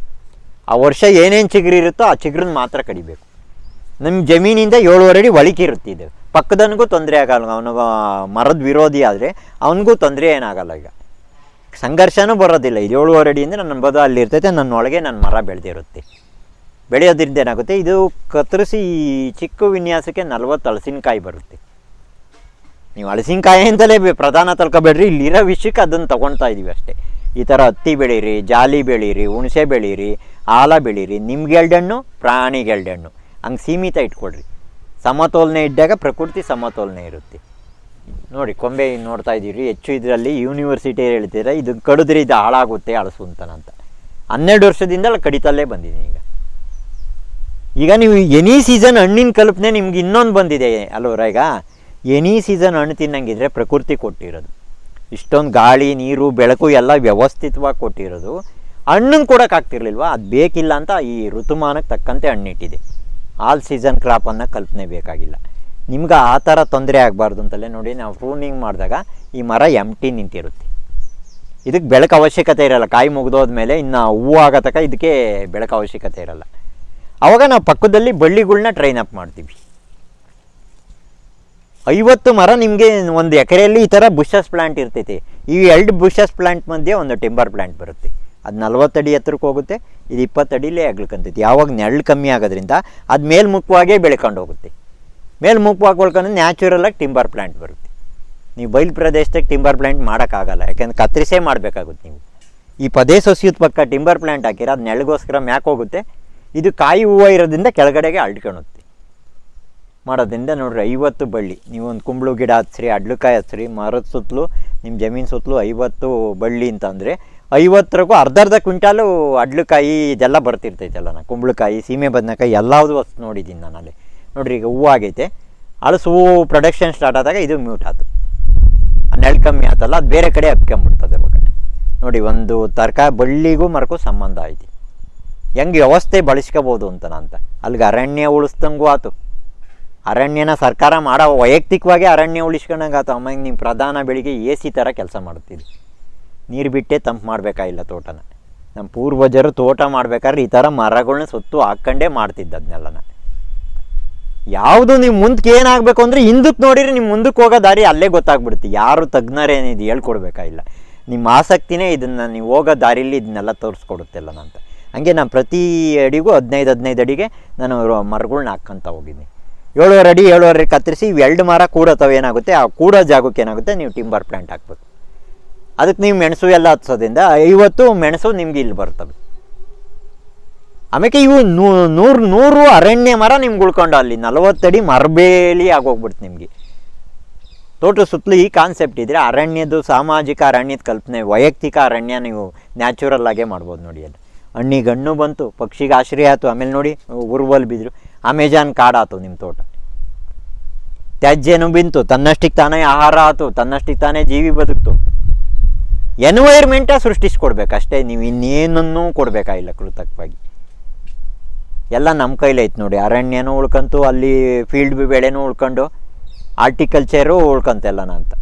ಆ ವರ್ಷ ಏನೇನು ಚಿಗುರಿ ಇರುತ್ತೋ ಆ ಚಿಗುರನ್ನ ಮಾತ್ರ ಕಡಿಬೇಕು. ನಮ್ಮ ಜಮೀನಿಂದ ಏಳುವರೆ ಅಡಿ ಒಳಿಕಿರುತ್ತೆ ಇದು. ಪಕ್ಕದನಿಗೂ ತೊಂದರೆ ಆಗಲ್ಲ. ಅವನು ಮರದ ವಿರೋಧಿ ಆದರೆ ಅವನಿಗೂ ತೊಂದರೆ ಏನಾಗಲ್ಲ ಈಗ. ಸಂಘರ್ಷನೂ ಬರೋದಿಲ್ಲ. ಇದು ಏಳುವರೆ ಅಡಿಯಿಂದ ನನ್ನ ಬದ ಅಲ್ಲಿ ಇರ್ತೈತೆ, ನನ್ನ ಒಳಗೆ ನನ್ನ ಮರ ಬೆಳೆದಿರುತ್ತೆ ಬೆಳೆಯೋದ್ರಿಂದ ಏನಾಗುತ್ತೆ? ಇದು ಕತ್ತರಿಸಿ ಈ ಚಿಕ್ಕ ವಿನ್ಯಾಸಕ್ಕೆ ನಲವತ್ತು ಹಲಸಿನಕಾಯಿ ಬರುತ್ತೆ. ನೀವು ಹಳಸಿನಕಾಯಿ ಅಂತಲೇ ಬೆ- ಪ್ರಧಾನ ತಳ್ಕೊಬೇಡ್ರಿ ಇಲ್ಲಿರೋ ವಿಷಯಕ್ಕೆ ಅದನ್ನು ತೊಗೊಳ್ತಾ ಇದ್ದೀವಿ ಅಷ್ಟೇ. ಈ ಥರ ಹತ್ತಿ ಬೆಳೀರಿ, ಜಾಲಿ ಬೆಳೀರಿ, ಹುಣಸೆ ಬೆಳೀರಿ, ಆಲ ಬೆಳೀರಿ, ನಿಮ್ಗೆ ಎರಡಣ್ಣು ಪ್ರಾಣಿಗೆ ಎರಡಣ್ಣು ಹಂಗೆ ಸೀಮಿತ ಇಟ್ಕೊಳ್ರಿ. ಸಮತೋಲನೆ ಇದ್ದಾಗ ಪ್ರಕೃತಿ ಸಮತೋಲನೆ ಇರುತ್ತೆ. ನೋಡಿ, ಕೊಂಬೆ ನೋಡ್ತಾ ಇದ್ದೀರಿ. ಹೆಚ್ಚು ಇದರಲ್ಲಿ ಯೂನಿವರ್ಸಿಟಿ ಹೇಳ್ತೀರಾ? ಇದು ಕಡಿದ್ರೆ ಇದು ಹಾಳಾಗುತ್ತೆ ಅಳಸು ಅಂತನಂತ ಹನ್ನೆರಡು ವರ್ಷದಿಂದ ಕಡಿತಲ್ಲೇ ಬಂದಿದ್ದೀನಿ ಈಗ. ಈಗ ನೀವು ಎನಿ ಸೀಸನ್ ಹಣ್ಣಿನ ಕಲ್ಪನೆ ನಿಮ್ಗೆ ಇನ್ನೊಂದು ಬಂದಿದೆ ಅಲ್ವರ ಈಗ? ಎನಿ ಸೀಸನ್ ಹಣ್ಣು ತಿನ್ನಂಗಿದ್ರೆ ಪ್ರಕೃತಿ ಕೊಟ್ಟಿರೋದು. ಇಷ್ಟೊಂದು ಗಾಳಿ, ನೀರು, ಬೆಳಕು ಎಲ್ಲ ವ್ಯವಸ್ಥಿತವಾಗಿ ಕೊಟ್ಟಿರೋದು. ಹಣ್ಣನ್ನು ಕೊಡೋಕ್ಕಾಗ್ತಿರ್ಲಿಲ್ವ ಅದು ಬೇಕಿಲ್ಲ ಅಂತ ಈ ಋತುಮಾನಕ್ಕೆ ತಕ್ಕಂತೆ ಹಣ್ಣಿಟ್ಟಿದೆ. ಆಲ್ ಸೀಸನ್ ಕ್ರಾಪ್ ಅನ್ನೋ ಕಲ್ಪನೆ ಬೇಕಾಗಿಲ್ಲ. ನಿಮ್ಗೆ ಆ ಥರ ತೊಂದರೆ ಆಗಬಾರ್ದು ಅಂತಲೇ ನೋಡಿ ನಾವು ಪ್ರೂನಿಂಗ್ ಮಾಡಿದಾಗ ಈ ಮರ ಎಂಟಿ ನಿಂತಿರುತ್ತೆ. ಇದಕ್ಕೆ ಬೆಳಕು ಅವಶ್ಯಕತೆ ಇರಲ್ಲ. ಕಾಯಿ ಮುಗಿದೋದ್ಮೇಲೆ ಇನ್ನು ಹೂವು ಆಗೋ ತನಕ ಇದಕ್ಕೆ ಬೆಳಕು ಅವಶ್ಯಕತೆ ಇರಲ್ಲ. ಆವಾಗ ನಾವು ಪಕ್ಕದಲ್ಲಿ ಬಳ್ಳಿಗಳ್ನ ಟ್ರೈನ್ ಅಪ್ ಮಾಡ್ತೀವಿ. ಐವತ್ತು ಮರ ನಿಮಗೆ ಒಂದು ಎಕರೆಯಲ್ಲಿ ಈ ಥರ ಬುಷಸ್ ಪ್ಲಾಂಟ್ ಇರ್ತೈತಿ. ಈ ಎರಡು ಬುಷಸ್ ಪ್ಲಾಂಟ್ ಮಧ್ಯೆ ಒಂದು ಟಿಂಬರ್ ಪ್ಲಾಂಟ್ ಬರುತ್ತೆ. ಅದು ನಲ್ವತ್ತಡಿ ಎತ್ತರಕ್ಕೆ ಹೋಗುತ್ತೆ, ಇದು ಇಪ್ಪತ್ತಡಿಲೇ ಅಗ್ಲಿಕ್ಕಂತೈತಿ ಯಾವಾಗ ನೆರಳು ಕಮ್ಮಿ ಆಗೋದ್ರಿಂದ ಅದು ಮೇಲ್ಮುಖವಾಗೇ ಬೆಳ್ಕೊಂಡು ಹೋಗುತ್ತೆ. ಮೇಲ್ಮುಖವಾಗಿ ಒಳ್ಕೊಂಡು ನ್ಯಾಚುರಲಾಗಿ ಟಿಂಬರ್ ಪ್ಲಾಂಟ್ ಬರುತ್ತೆ. ನೀವು ಬಯಲು ಪ್ರದೇಶದಾಗ ಟಿಂಬರ್ ಪ್ಲಾಂಟ್ ಮಾಡೋಕ್ಕಾಗಲ್ಲ, ಯಾಕೆಂದ್ರೆ ಕತ್ತರಿಸೇ ಮಾಡಬೇಕಾಗುತ್ತೆ ನೀವು. ಈ ಪದೇ ಸೊಸಿಯುದ ಪಕ್ಕ ಟಿಂಬರ್ ಪ್ಲಾಂಟ್ ಹಾಕಿರ ಅದು ನೆಳಗೋಸ್ಕರ ಮ್ಯಾಕ್ ಹೋಗುತ್ತೆ. ಇದು ಕಾಯಿ ಹೂವು ಇರೋದ್ರಿಂದ ಕೆಳಗಡೆಗೆ ಅಳ್ಕೊಳುತ್ತೆ ಮಾಡೋದ್ರಿಂದ ನೋಡ್ರಿ ಐವತ್ತು ಬಳ್ಳಿ. ನೀವು ಒಂದು ಕುಂಬಳು ಗಿಡ ಹಚ್ಚಿರಿ ಅಡ್ಲಕಾಯಿ ಹಚ್ಚಿರಿ ಮರದ ಸುತ್ತಲೂ, ನಿಮ್ಮ ಜಮೀನು ಸುತ್ತಲೂ ಐವತ್ತು ಬಳ್ಳಿ ಅಂತಂದರೆ ಐವತ್ತರಿಗೂ ಅರ್ಧ ಅರ್ಧ ಕ್ವಿಂಟಾಲು ಅಡ್ಲಕಾಯಿ ಇದೆಲ್ಲ ಬರ್ತಿರ್ತೈತಲ್ಲ ನಾನು ಕುಂಬಳಕಾಯಿ, ಸೀಮೆ ಬದನೆಕಾಯಿ ಎಲ್ಲಾವುದು ಅಷ್ಟು ನೋಡಿದ್ದೀನಿ ನಾನು ಅಲ್ಲಿ. ನೋಡ್ರಿ ಈಗ ಹೂವು ಆಗೈತೆ. ಅಳಸು ಪ್ರೊಡಕ್ಷನ್ ಸ್ಟಾರ್ಟ್ ಆದಾಗ ಇದು ಮ್ಯೂಟ್ ಆಯ್ತು ನೆಲ್ ಕಮ್ಮಿ ಆತಲ್ಲ, ಅದು ಬೇರೆ ಕಡೆ ಹಬ್ಕೊಂಬಿಡ್ತದೆ ಬಗ್ಗೆ ನೋಡಿ ಒಂದು ತರಕಾರಿ ಬಳ್ಳಿಗೂ ಮರಕ್ಕೂ ಸಂಬಂಧ ಐತಿ. ಹೆಂಗೆ ವ್ಯವಸ್ಥೆ ಬಳಸ್ಕೋಬೋದು ಅಂತ ಅಂತ ಅಲ್ಲಿಗೆ ಅರಣ್ಯ ಉಳಿಸ್ದಂಗೂ ಆತು. ಅರಣ್ಯನ ಸರ್ಕಾರ ಮಾಡೋ ವೈಯಕ್ತಿಕವಾಗಿ ಅರಣ್ಯ ಉಳಿಸ್ಕೊಂಡಂಗೆ ಆತು ಅಮ್ಮಗೆ ನಿಮ್ಮ ಪ್ರಧಾನ ಬೆಳಿಗ್ಗೆ ಎ ಸಿ ಥರ ಕೆಲಸ ಮಾಡುತ್ತಿದ್ವಿ ನೀರು ಬಿಟ್ಟೆ ತಂಪು ಮಾಡಬೇಕಾಗಿಲ್ಲ ತೋಟನ? ನಮ್ಮ ಪೂರ್ವಜರು ತೋಟ ಮಾಡ್ಬೇಕಾದ್ರೆ ಈ ಥರ ಮರಗಳನ್ನ ಸುತ್ತು ಹಾಕ್ಕೊಂಡೇ ಮಾಡ್ತಿದ್ದ ಅದನ್ನೆಲ್ಲನ. ಯಾವುದು ನೀವು ಮುಂದಕ್ಕೆ ಏನಾಗಬೇಕು ಅಂದರೆ ಹಿಂದಕ್ಕೆ ನೋಡಿರಿ ನಿಮ್ಮ ಮುಂದಕ್ಕೆ ಹೋಗೋ ದಾರಿ ಅಲ್ಲೇ ಗೊತ್ತಾಗ್ಬಿಡುತ್ತೆ. ಯಾರು ತಜ್ಞರೇನಿದು ಹೇಳ್ಕೊಡ್ಬೇಕಾಗಿಲ್ಲ ನಿಮ್ಮ ಆಸಕ್ತಿನೇ ಇದನ್ನು ನೀವು ಹೋಗೋ ದಾರಿಲಿ ಇದನ್ನೆಲ್ಲ ತೋರಿಸ್ಕೊಡುತ್ತೆಲ್ಲ ಅಂತ ಹಂಗೆ ನಾನು ಪ್ರತಿ ಅಡಿಗೂ ಹದಿನೈದು ಹದಿನೈದು ಅಡಿಗೆ ನಾನು ಮರಗಳನ್ನ ಮರಗಳ್ನ ಹಾಕ್ಕೊಂತ ಹೋಗಿದ್ದೀನಿ. ಏಳುವರೆ ಅಡಿ, ಏಳುವರೆ ಕತ್ತರಿಸಿ ಎರಡು ಮರ ಕೂಡತ್ತವೆ, ಏನಾಗುತ್ತೆ? ಆ ಕೂಡೋ ಜಾಗಕ್ಕೆ ಏನಾಗುತ್ತೆ? ನೀವು ಟಿಂಬರ್ ಪ್ಲಾಂಟ್ ಹಾಕ್ಬೇಕು. ಅದಕ್ಕೆ ನೀವು ಮೆಣಸು ಎಲ್ಲ ಹತ್ಸೋದ್ರಿಂದ ಐವತ್ತು ಮೆಣಸು ನಿಮ್ಗೆ ಇಲ್ಲಿ ಬರ್ತವೆ. ಆಮೇಲೆ ಇವು ನೂ- ನೂರು ನೂರು ಅರಣ್ಯ ಮರ ನಿಮ್ಗೆ ಉಳ್ಕೊಂಡು ಅಲ್ಲಿ ನಲವತ್ತಡಿ ಮರಬೇಲಿ ಆಗೋಗ್ಬಿಡ್ತು ನಿಮಗೆ. ತೋಟ ಸುತ್ತಲೂ ಈ ಕಾನ್ಸೆಪ್ಟ್ ಇದ್ರೆ ಅರಣ್ಯದ್ದು ಸಾಮಾಜಿಕ ಅರಣ್ಯದ ಕಲ್ಪನೆ, ವೈಯಕ್ತಿಕ ಅರಣ್ಯ ನೀವು ನ್ಯಾಚುರಲ್ ಆಗೇ ಮಾಡ್ಬೋದು ನೋಡಿ ಅಲ್ಲಿ. ಹಣ್ಣಿಗೆ ಹಣ್ಣು ಬಂತು, ಪಕ್ಷಿಗೆ ಆಶ್ರಯ ಆಯಿತು, ಆಮೇಲೆ ನೋಡಿ ಉರ್ವಲ್ ಬಿದ್ದರು ಅಮೆಜಾನ್ ಕಾಡಾತು ನಿಮ್ಮ ತೋಟ. ತ್ಯಾಜ್ಯನೂ ಬಿಂತು, ತನ್ನಷ್ಟಿಗೆ ತಾನೇ ಆಹಾರ ಆತು, ತನ್ನಷ್ಟಿಗೆ ತಾನೇ ಜೀವಿ ಬದುಕ್ತು. ಎನ್ವೈರ್ಮೆಂಟೇ ಸೃಷ್ಟಿಸ್ಕೊಡ್ಬೇಕು ಅಷ್ಟೇ, ನೀವು ಇನ್ನೇನನ್ನೂ ಕೊಡಬೇಕಾಗಿಲ್ಲ ಕೃತಕವಾಗಿ. ಎಲ್ಲ ನಮ್ಮ ಕೈಲಿ ಐತೆ ನೋಡಿ, ಅರಣ್ಯನೂ ಉಳ್ಕಂತು, ಅಲ್ಲಿ ಫೀಲ್ಡ್ ಬೆಳೆನೂ ಉಳ್ಕೊಂಡು ಆರ್ಟಿಕಲ್ಚರು ಉಳ್ಕಂತೆಲ್ಲನ ಅಂತ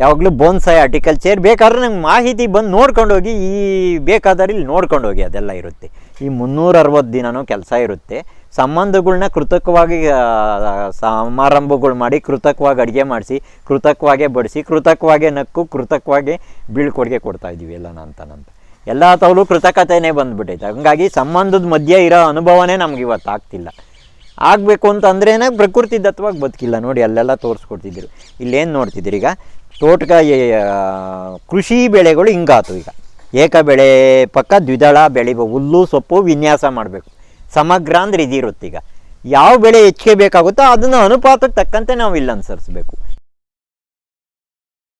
ಯಾವಾಗಲೂ ಬೋನ್ಸಾಯ್ ಆರ್ಟಿಕಲ್ಚರ್ ಬೇಕಾದ್ರೆ ನಂಗೆ ಮಾಹಿತಿ ಬಂದು ನೋಡ್ಕೊಂಡು ಹೋಗಿ ಈ ಬೇಕಾದ್ರೆ ಇಲ್ಲಿ ನೋಡ್ಕೊಂಡು ಹೋಗಿ ಅದೆಲ್ಲ ಇರುತ್ತೆ. ಈ ಮುನ್ನೂರ ಅರವತ್ತು ದಿನವೂ ಕೆಲಸ ಇರುತ್ತೆ. ಸಂಬಂಧಗಳನ್ನ ಕೃತಕವಾಗಿ ಸಮಾರಂಭಗಳು ಮಾಡಿ ಕೃತಕವಾಗಿ ಅಡುಗೆ ಮಾಡಿಸಿ, ಕೃತಕವಾಗೇ ಬಡಿಸಿ, ಕೃತಕವಾಗೇ ನಕ್ಕು, ಕೃತಕವಾಗೇ ಬೀಳ್ಕೊಡುಗೆ ಕೊಡ್ತಾ ಇದ್ದೀವಿ ಎಲ್ಲ ನಂತನಂತ ಎಲ್ಲ ತವಲು ಕೃತಕತೆಯೇ ಬಂದುಬಿಟ್ಟೈತೆ ಹಂಗಾಗಿ ಸಂಬಂಧದ ಮಧ್ಯೆ ಇರೋ ಅನುಭವನೇ ನಮ್ಗೆ ಇವತ್ತು ಆಗ್ತಿಲ್ಲ. ಆಗಬೇಕು ಅಂತಂದ್ರೇನೆ ಪ್ರಕೃತಿ ದತ್ತವಾಗಿ ಬದುಕಿಲ್ಲ. ನೋಡಿ, ಅಲ್ಲೆಲ್ಲ ತೋರಿಸ್ಕೊಡ್ತಿದ್ರು. ಇಲ್ಲೇನು ನೋಡ್ತಿದ್ದೀರಿ ಈಗ? ತೋಟಕ ಕೃಷಿ ಬೆಳೆಗಳು ಹಿಂಗಾತು ಈಗ. ಏಕ ಬೆಳೆ ಪಕ್ಕ ದ್ವಿದಳ ಬೆಳೆ, ಹುಲ್ಲು, ಸೊಪ್ಪು ವಿನ್ಯಾಸ ಮಾಡಬೇಕು. ಸಮಗ್ರ ಅಂದ್ರೆ ಈಗ. ಯಾವ ಬೆಳೆ ಹೆಚ್ಚಿಗೆ ಬೇಕಾಗುತ್ತೋ ಅದನ್ನು ಅನುಪಾತಕ್ಕೆ ತಕ್ಕಂತೆ ನಾವು ಇಲ್ಲಿ ಅನುಸರಿಸ್ಬೇಕು.